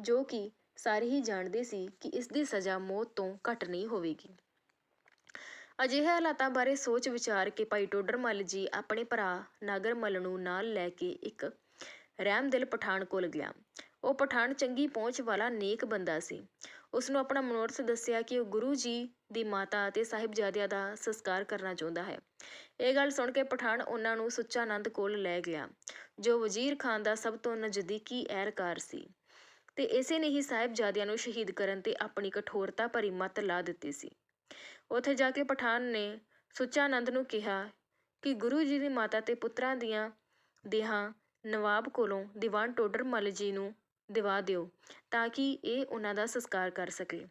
ਜੋ ਕਿ ਸਾਰੇ ਹੀ ਜਾਣਦੇ ਸੀ ਕਿ ਇਸ ਦੀ ਸਜ਼ਾ ਮੌਤ ਤੋਂ ਘੱਟ ਨਹੀਂ ਹੋਵੇਗੀ। ਅਜਿਹੇ ਹਾਲਾਤਾਂ ਬਾਰੇ ਸੋਚ ਵਿਚਾਰ ਕੇ ਭਾਈ ਟੋਡਰ ਮੱਲ ਜੀ ਆਪਣੇ ਭਰਾ ਨਾਗਰ ਮੱਲ ਨੂੰ ਨਾਲ ਲੈ ਕੇ ਇੱਕ ਰਹਿਮਦਿਲ ਪਠਾਨ ਕੋਲ ਗਿਆ। ਉਹ ਪਠਾਨ ਚੰਗੀ ਪਹੁੰਚ ਵਾਲਾ ਨੇਕ ਬੰਦਾ ਸੀ। ਉਸ ਨੂੰ ਆਪਣਾ ਮਨੋਰਥ ਦੱਸਿਆ ਕਿ ਉਹ ਗੁਰੂ ਜੀ ਦੀ ਮਾਤਾ ਅਤੇ ਸਾਹਿਬਜ਼ਾਦਿਆਂ ਦਾ ਸੰਸਕਾਰ ਕਰਨਾ ਚਾਹੁੰਦਾ ਹੈ। ਇਹ ਗੱਲ ਸੁਣ ਕੇ ਪਠਾਨ ਉਹਨਾਂ ਨੂੰ ਸੁੱਚਾ ਆਨੰਦ ਕੋਲ ਲੈ ਗਿਆ, ਜੋ ਵਜ਼ੀਰ ਖਾਨ ਦਾ ਸਭ ਤੋਂ ਨਜ਼ਦੀਕੀ ਐਰਕਾਰ ਸੀ। ਤੇ ਇਸੇ ਨੇ ਹੀ ਸਾਹਿਬਜ਼ਾਦਿਆਂ ਨੂੰ ਸ਼ਹੀਦ ਕਰਨ ਤੇ ਆਪਣੀ ਕਠੋਰਤਾ ਭਰੀ ਮੱਤ ਲਾ ਦਿੱਤੀ ਸੀ। ਉੱਥੇ ਜਾ ਕੇ ਪਠਾਨ ਨੇ ਸੁੱਚਾ ਆਨੰਦ ਨੂੰ ਕਿਹਾ ਕਿ ਗੁਰੂ ਜੀ ਦੀ ਮਾਤਾ ਤੇ ਪੁੱਤਰਾਂ ਦੀਆਂ ਦੇਹਾਂ ਨਵਾਬ ਕੋਲੋਂ ਦੀਵਾਨ ਟੋਡਰ ਮੱਲ ਜੀ ਨੂੰ ਦਿਵਾ ਦਿਓ ਤਾਂ ਕਿ ਇਹ ਉਹਨਾਂ ਦਾ ਸੰਸਕਾਰ ਕਰ ਸਕੇ।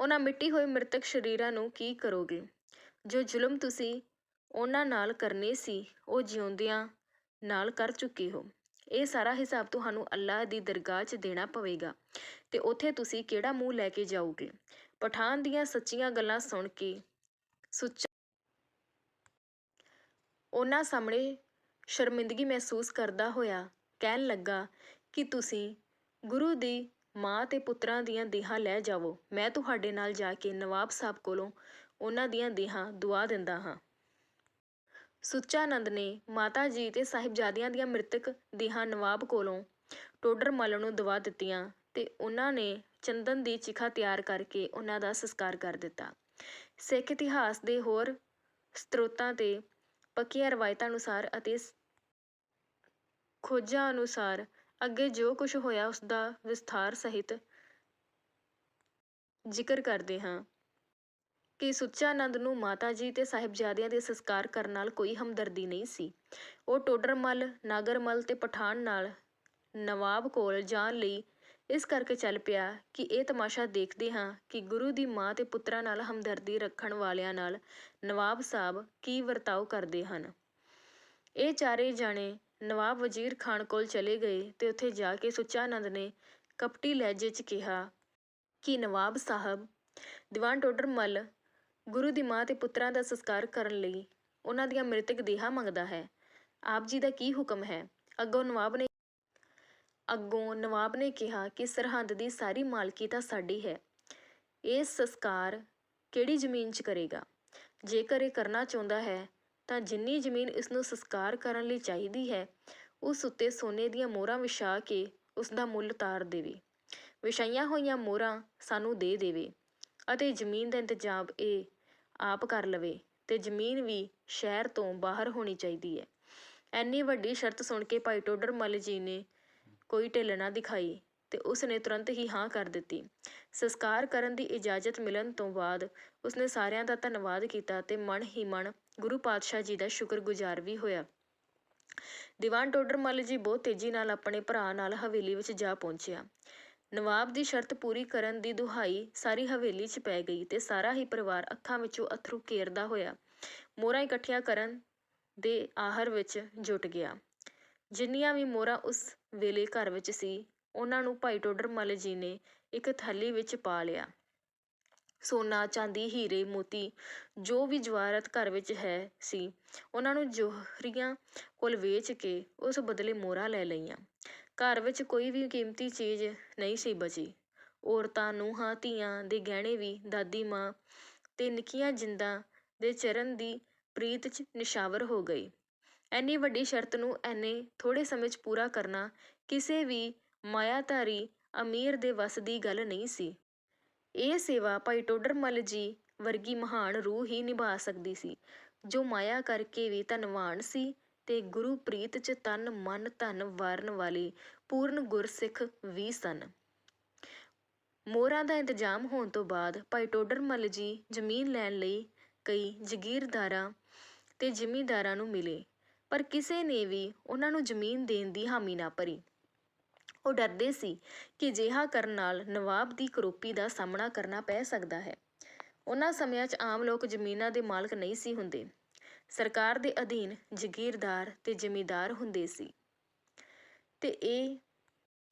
ਉਹਨਾਂ ਮਿੱਟੀ ਹੋਏ ਮ੍ਰਿਤਕ ਸ਼ਰੀਰਾਂ ਨੂੰ ਕੀ ਕਰੋਗੇ? ਜੋ ਜ਼ੁਲਮ ਤੁਸੀਂ ਉਹਨਾਂ ਨਾਲ ਕਰਨੇ ਸੀ, ਉਹ ਜਿਉਂਦਿਆਂ ਨਾਲ ਕਰ ਚੁੱਕੇ ਹੋ। ਇਹ ਸਾਰਾ ਹਿਸਾਬ ਤੁਹਾਨੂੰ ਅੱਲਾਹ ਦੀ ਦਰਗਾਹ 'ਚ ਦੇਣਾ ਪਵੇਗਾ ਤੇ ਉੱਥੇ ਤੁਸੀਂ ਕਿਹੜਾ ਮੂੰਹ ਲੈ ਕੇ ਜਾਓਗੇ? ਪਠਾਨ ਦੀਆਂ ਸੱਚੀਆਂ ਗੱਲਾਂ ਸੁਣ ਕੇ ਸੁੱਚਾ ਉਹਨਾਂ ਸਾਹਮਣੇ ਸ਼ਰਮਿੰਦਗੀ ਮਹਿਸੂਸ ਕਰਦਾ ਹੋਇਆ ਕਹਿਣ ਲੱਗਾ ਕਿ ਤੁਸੀਂ ਗੁਰੂ ਦੀ ਮਾਂ ਤੇ ਪੁੱਤਰਾਂ ਦੀਆਂ ਦੇਹਾਂ ਲੈ ਜਾਵੋ। ਮੈਂ ਤੁਹਾਡੇ ਨਾਲ ਜਾ ਕੇ ਨਵਾਬ ਸਾਹਿਬ ਕੋਲੋਂ ਉਹਨਾਂ ਦੀਆਂ ਦੇਹਾਂ ਦੁਆ ਦਿੰਦਾ ਹਾਂ। ਸੁੱਚਾਨੰਦ ਨੇ ਮਾਤਾ ਜੀ ਤੇ ਸਾਹਿਬਜ਼ਾਦਿਆਂ ਦੀਆਂ ਮ੍ਰਿਤਕ ਦੇਹਾਂ ਨਵਾਬ ਕੋਲੋਂ ਟੋਡਰ ਮੱਲ ਨੂੰ ਦਵਾ ਦਿੱਤੀਆਂ ਤੇ ਉਹਨਾਂ ਨੇ ਚੰਦਨ ਦੀ ਚਿਖਾ ਤਿਆਰ ਕਰਕੇ ਉਹਨਾਂ ਦਾ ਸੰਸਕਾਰ ਕਰ ਦਿੱਤਾ। ਸਿੱਖ ਇਤਿਹਾਸ ਦੇ ਹੋਰ ਸਰੋਤਾਂ ਤੇ ਪੱਕੀਆਂ ਰਵਾਇਤਾਂ ਅਨੁਸਾਰ ਅਤੇ ਖੋਜਾਂ ਅਨੁਸਾਰ ਅੱਗੇ ਜੋ ਕੁਝ ਹੋਇਆ ਉਸ ਦਾ ਵਿਸਥਾਰ ਸਹਿਤ ਜ਼ਿਕਰ ਕਰਦੇ ਹਾਂ। ਕਿ ਸੁੱਚਾ ਆਨੰਦ ਨੂੰ ਮਾਤਾ ਜੀ ਤੇ ਸਾਹਿਬਜ਼ਾਦਿਆਂ ਦੇ ਸੰਸਕਾਰ ਕਰਨ ਨਾਲ ਕੋਈ ਹਮਦਰਦੀ ਨਹੀਂ ਸੀ। ਉਹ ਟੋਡਰਮਲ, ਨਾਗਰਮਲ ਤੇ ਪਠਾਨ ਨਾਲ ਨਵਾਬ ਕੋਲ ਜਾਣ ਲਈ ਇਸ ਕਰਕੇ ਚੱਲ ਪਿਆ ਕਿ ਇਹ ਤਮਾਸ਼ਾ ਦੇਖਦੇ ਹਾਂ ਕਿ ਗੁਰੂ ਦੀ ਮਾਂ ਤੇ ਪੁੱਤਰਾਂ ਨਾਲ ਹਮਦਰਦੀ ਰੱਖਣ ਵਾਲਿਆਂ ਨਾਲ ਨਵਾਬ ਸਾਹਿਬ ਕੀ ਵਰਤਾਓ ਕਰਦੇ ਹਨ। ਇਹ ਚਾਰੇ ਜਾਣੇ ਨਵਾਬ ਵਜ਼ੀਰ ਖਾਨ ਕੋਲ ਚਲੇ ਗਏ ਤੇ ਉੱਥੇ ਜਾ ਕੇ ਸੁੱਚਾ ਆਨੰਦ ਨੇ ਕਪਟੀ ਲਹਿਜੇ 'ਚ ਕਿਹਾ ਕਿ ਨਵਾਬ ਸਾਹਿਬ, ਦੀਵਾਨ ਟੋਡਰ ਮੱਲ ਗੁਰੂ ਦੀ ਮਾਂ ਤੇ ਪੁੱਤਰਾਂ ਦਾ ਸੰਸਕਾਰ ਕਰਨ ਲਈ ਉਹਨਾਂ ਦੀਆਂ ਮ੍ਰਿਤਕ ਦੇਹਾਂ ਮੰਗਦਾ ਹੈ। ਆਪ ਜੀ ਦਾ ਕੀ ਹੁਕਮ ਹੈ? ਅੱਗੋਂ ਨਵਾਬ ਨੇ ਅੱਗੋਂ ਨਵਾਬ ਨੇ ਕਿਹਾ ਕਿ ਸਰਹੰਦ ਦੀ ਸਾਰੀ ਮਾਲਕੀ ਤਾਂ ਸਾਡੀ ਹੈ। ਇਹ ਸੰਸਕਾਰ ਕਿਹੜੀ ਜ਼ਮੀਨ 'ਚ ਕਰੇਗਾ? ਜੇਕਰ ਇਹ ਕਰਨਾ ਚਾਹੁੰਦਾ ਹੈ, ਤਾਂ ਜਿੰਨੀ ਜ਼ਮੀਨ ਇਸ ਨੂੰ ਸੰਸਕਾਰ ਕਰਨ ਲਈ ਚਾਹੀਦੀ ਹੈ, ਉਸ ਉੱਤੇ ਸੋਨੇ ਦੀਆਂ ਮੋਹਰਾਂ ਵਿਛਾ ਕੇ ਉਸ ਦਾ ਮੁੱਲ ਤਾਰ ਦੇਵੇ। ਵਿਛਾਈਆਂ ਹੋਈਆਂ ਮੋਹਰਾਂ ਸਾਨੂੰ ਦੇ ਦੇਵੇ ਅਤੇ ਜ਼ਮੀਨ ਦਾ ਇੰਤਜ਼ਾਮ ਇਹ ਆਪ ਕਰ ਲਵੇ ਤੇ ਜ਼ਮੀਨ ਵੀ ਸ਼ਹਿਰ ਤੋਂ ਬਾਹਰ ਹੋਣੀ ਚਾਹੀਦੀ ਹੈ। ਐਨੀ ਵੱਡੀ ਸ਼ਰਤ ਸੁਣ ਕੇ ਭਾਈ ਟੋਡਰ ਮੱਲ ਜੀ ਨੇ ਕੋਈ ਢਿੱਲ ਨਾ ਦਿਖਾਈ ਤੇ ਉਸ ਨੇ ਤੁਰੰਤ ਹੀ ਹਾਂ ਕਰ ਦਿੱਤੀ। ਸੰਸਕਾਰ ਕਰਨ ਦੀ ਇਜਾਜ਼ਤ ਮਿਲਣ ਤੋਂ ਬਾਅਦ ਉਸਨੇ ਸਾਰਿਆਂ ਦਾ ਧੰਨਵਾਦ ਕੀਤਾ ਤੇ ਮਨ ਹੀ ਮਨ ਗੁਰੂ ਪਾਤਸ਼ਾਹ ਜੀ ਦਾ ਸ਼ੁਕਰਗੁਜ਼ਾਰ ਵੀ ਹੋਇਆ। ਦੀਵਾਨ ਟੋਡਰ ਮੱਲ ਜੀ ਬਹੁਤ ਤੇਜ਼ੀ ਨਾਲ ਆਪਣੇ ਭਰਾ ਨਾਲ ਹਵੇਲੀ ਵਿੱਚ ਜਾ ਪਹੁੰਚਿਆ। ਨਵਾਬ ਦੀ ਸ਼ਰਤ ਪੂਰੀ ਕਰਨ ਦੀ ਦੁਹਾਈ ਸਾਰੀ ਹਵੇਲੀ 'ਚ ਪੈ ਗਈ ਤੇ ਸਾਰਾ ਹੀ ਪਰਿਵਾਰ ਅੱਖਾਂ ਵਿੱਚੋਂ ਅਥਰੂ ਕੇਰਦਾ ਹੋਇਆ ਮੋਹਰਾਂ ਇਕੱਠੀਆਂ ਕਰਨ ਦੇ ਆਹਰ ਵਿੱਚ ਜੁਟ ਗਿਆ। ਜਿੰਨੀਆਂ ਵੀ ਮੋਹਰਾਂ ਉਸ ਵੇਲੇ ਘਰ ਵਿੱਚ ਸੀ। ਉਹਨਾਂ ਨੂੰ ਭਾਈ ਟੋਡਰ ਮੱਲ ਜੀ ਨੇ ਇੱਕ ਥੈਲੀ ਵਿੱਚ ਪਾ ਲਿਆ। ਸੋਨਾ, ਚਾਂਦੀ, ਹੀਰੇ, ਮੋਤੀ, ਜੋ ਵੀ ਜਵਾਹਰਤ ਘਰ ਵਿੱਚ ਹੈ ਸੀ, ਉਹਨਾਂ ਨੂੰ ਜੋਹਰੀਆਂ ਕੋਲ ਵੇਚ ਕੇ ਉਸ ਬਦਲੇ ਮੋਹਰਾਂ ਲੈ ਲਈਆਂ। ਘਰ ਵਿੱਚ ਕੋਈ ਵੀ ਕੀਮਤੀ ਚੀਜ਼ ਨਹੀਂ ਸੀ ਬਚੀ। ਔਰਤਾਂ, ਨੂੰਹਾਂ, ਧੀਆਂ ਦੇ ਗਹਿਣੇ ਵੀ, ਦਾਦੀ, ਮਾਂ ਤੇ ਨਿੱਕੀਆਂ ਜਿੰਦਾਂ ਦੇ ਚਰਨ ਦੀ ਪ੍ਰੀਤ 'ਚ ਨਿਸ਼ਾਵਰ ਹੋ ਗਈ। ਐਨੀ ਵੱਡੀ ਸ਼ਰਤ ਨੂੰ ਐਨੇ ਥੋੜੇ ਸਮੇਂ 'ਚ ਪੂਰਾ ਕਰਨਾ ਕਿਸੇ ਵੀ ਮਾਇਆਧਾਰੀ ਅਮੀਰ ਦੇ ਵੱਸ ਦੀ ਗੱਲ ਨਹੀਂ ਸੀ। ਇਹ ਸੇਵਾ ਭਾਈ ਟੋਡਰ ਮੱਲ ਜੀ ਵਰਗੀ ਮਹਾਨ ਰੂਹ ਹੀ ਨਿਭਾ ਸਕਦੀ ਸੀ, ਜੋ ਮਾਇਆ ਕਰਕੇ ਵੀ ਧਨਵਾਨ ਸੀ ਤੇ ਗੁਰੂ ਪ੍ਰੀਤ 'ਚ ਤਨ, ਮਨ, ਧਨ ਵਾਰਨ ਵਾਲੇ ਪੂਰਨ ਗੁਰਸਿੱਖ ਵੀ ਸਨ। ਮੋਹਰਾਂ ਦਾ ਇੰਤਜ਼ਾਮ ਹੋਣ ਤੋਂ ਬਾਅਦ ਭਾਈ ਟੋਡਰ ਮੱਲ ਜੀ ਜ਼ਮੀਨ ਲੈਣ ਲਈ ਕਈ ਜ਼ਗੀਰਦਾਰਾਂ ਤੇ ਜ਼ਿਮੀਂਦਾਰਾਂ ਨੂੰ ਮਿਲੇ। ਪਰ ਕਿਸੇ ਨੇ ਵੀ ਉਹਨਾਂ ਨੂੰ ਜ਼ਮੀਨ ਦੇਣ ਦੀ ਹਾਮੀ ਨਾ ਭਰੀ। ਉਹ ਡਰਦੇ ਸੀ ਕਿ ਅਜਿਹਾ ਕਰਨ ਨਾਲ ਨਵਾਬ ਦੀ ਕਰੋਪੀ ਦਾ ਸਾਹਮਣਾ ਕਰਨਾ ਪੈ ਸਕਦਾ ਹੈ। ਉਹਨਾਂ ਸਮਿਆਂ 'ਚ ਆਮ ਲੋਕ ਜ਼ਮੀਨਾਂ ਦੇ ਮਾਲਕ ਨਹੀਂ ਸੀ ਹੁੰਦੇ। ਸਰਕਾਰ ਦੇ ਅਧੀਨ ਜ਼ਗੀਰਦਾਰ ਤੇ ਜ਼ਿਮੀਂਦਾਰ ਹੁੰਦੇ ਸੀ। ਤੇ ਇਹ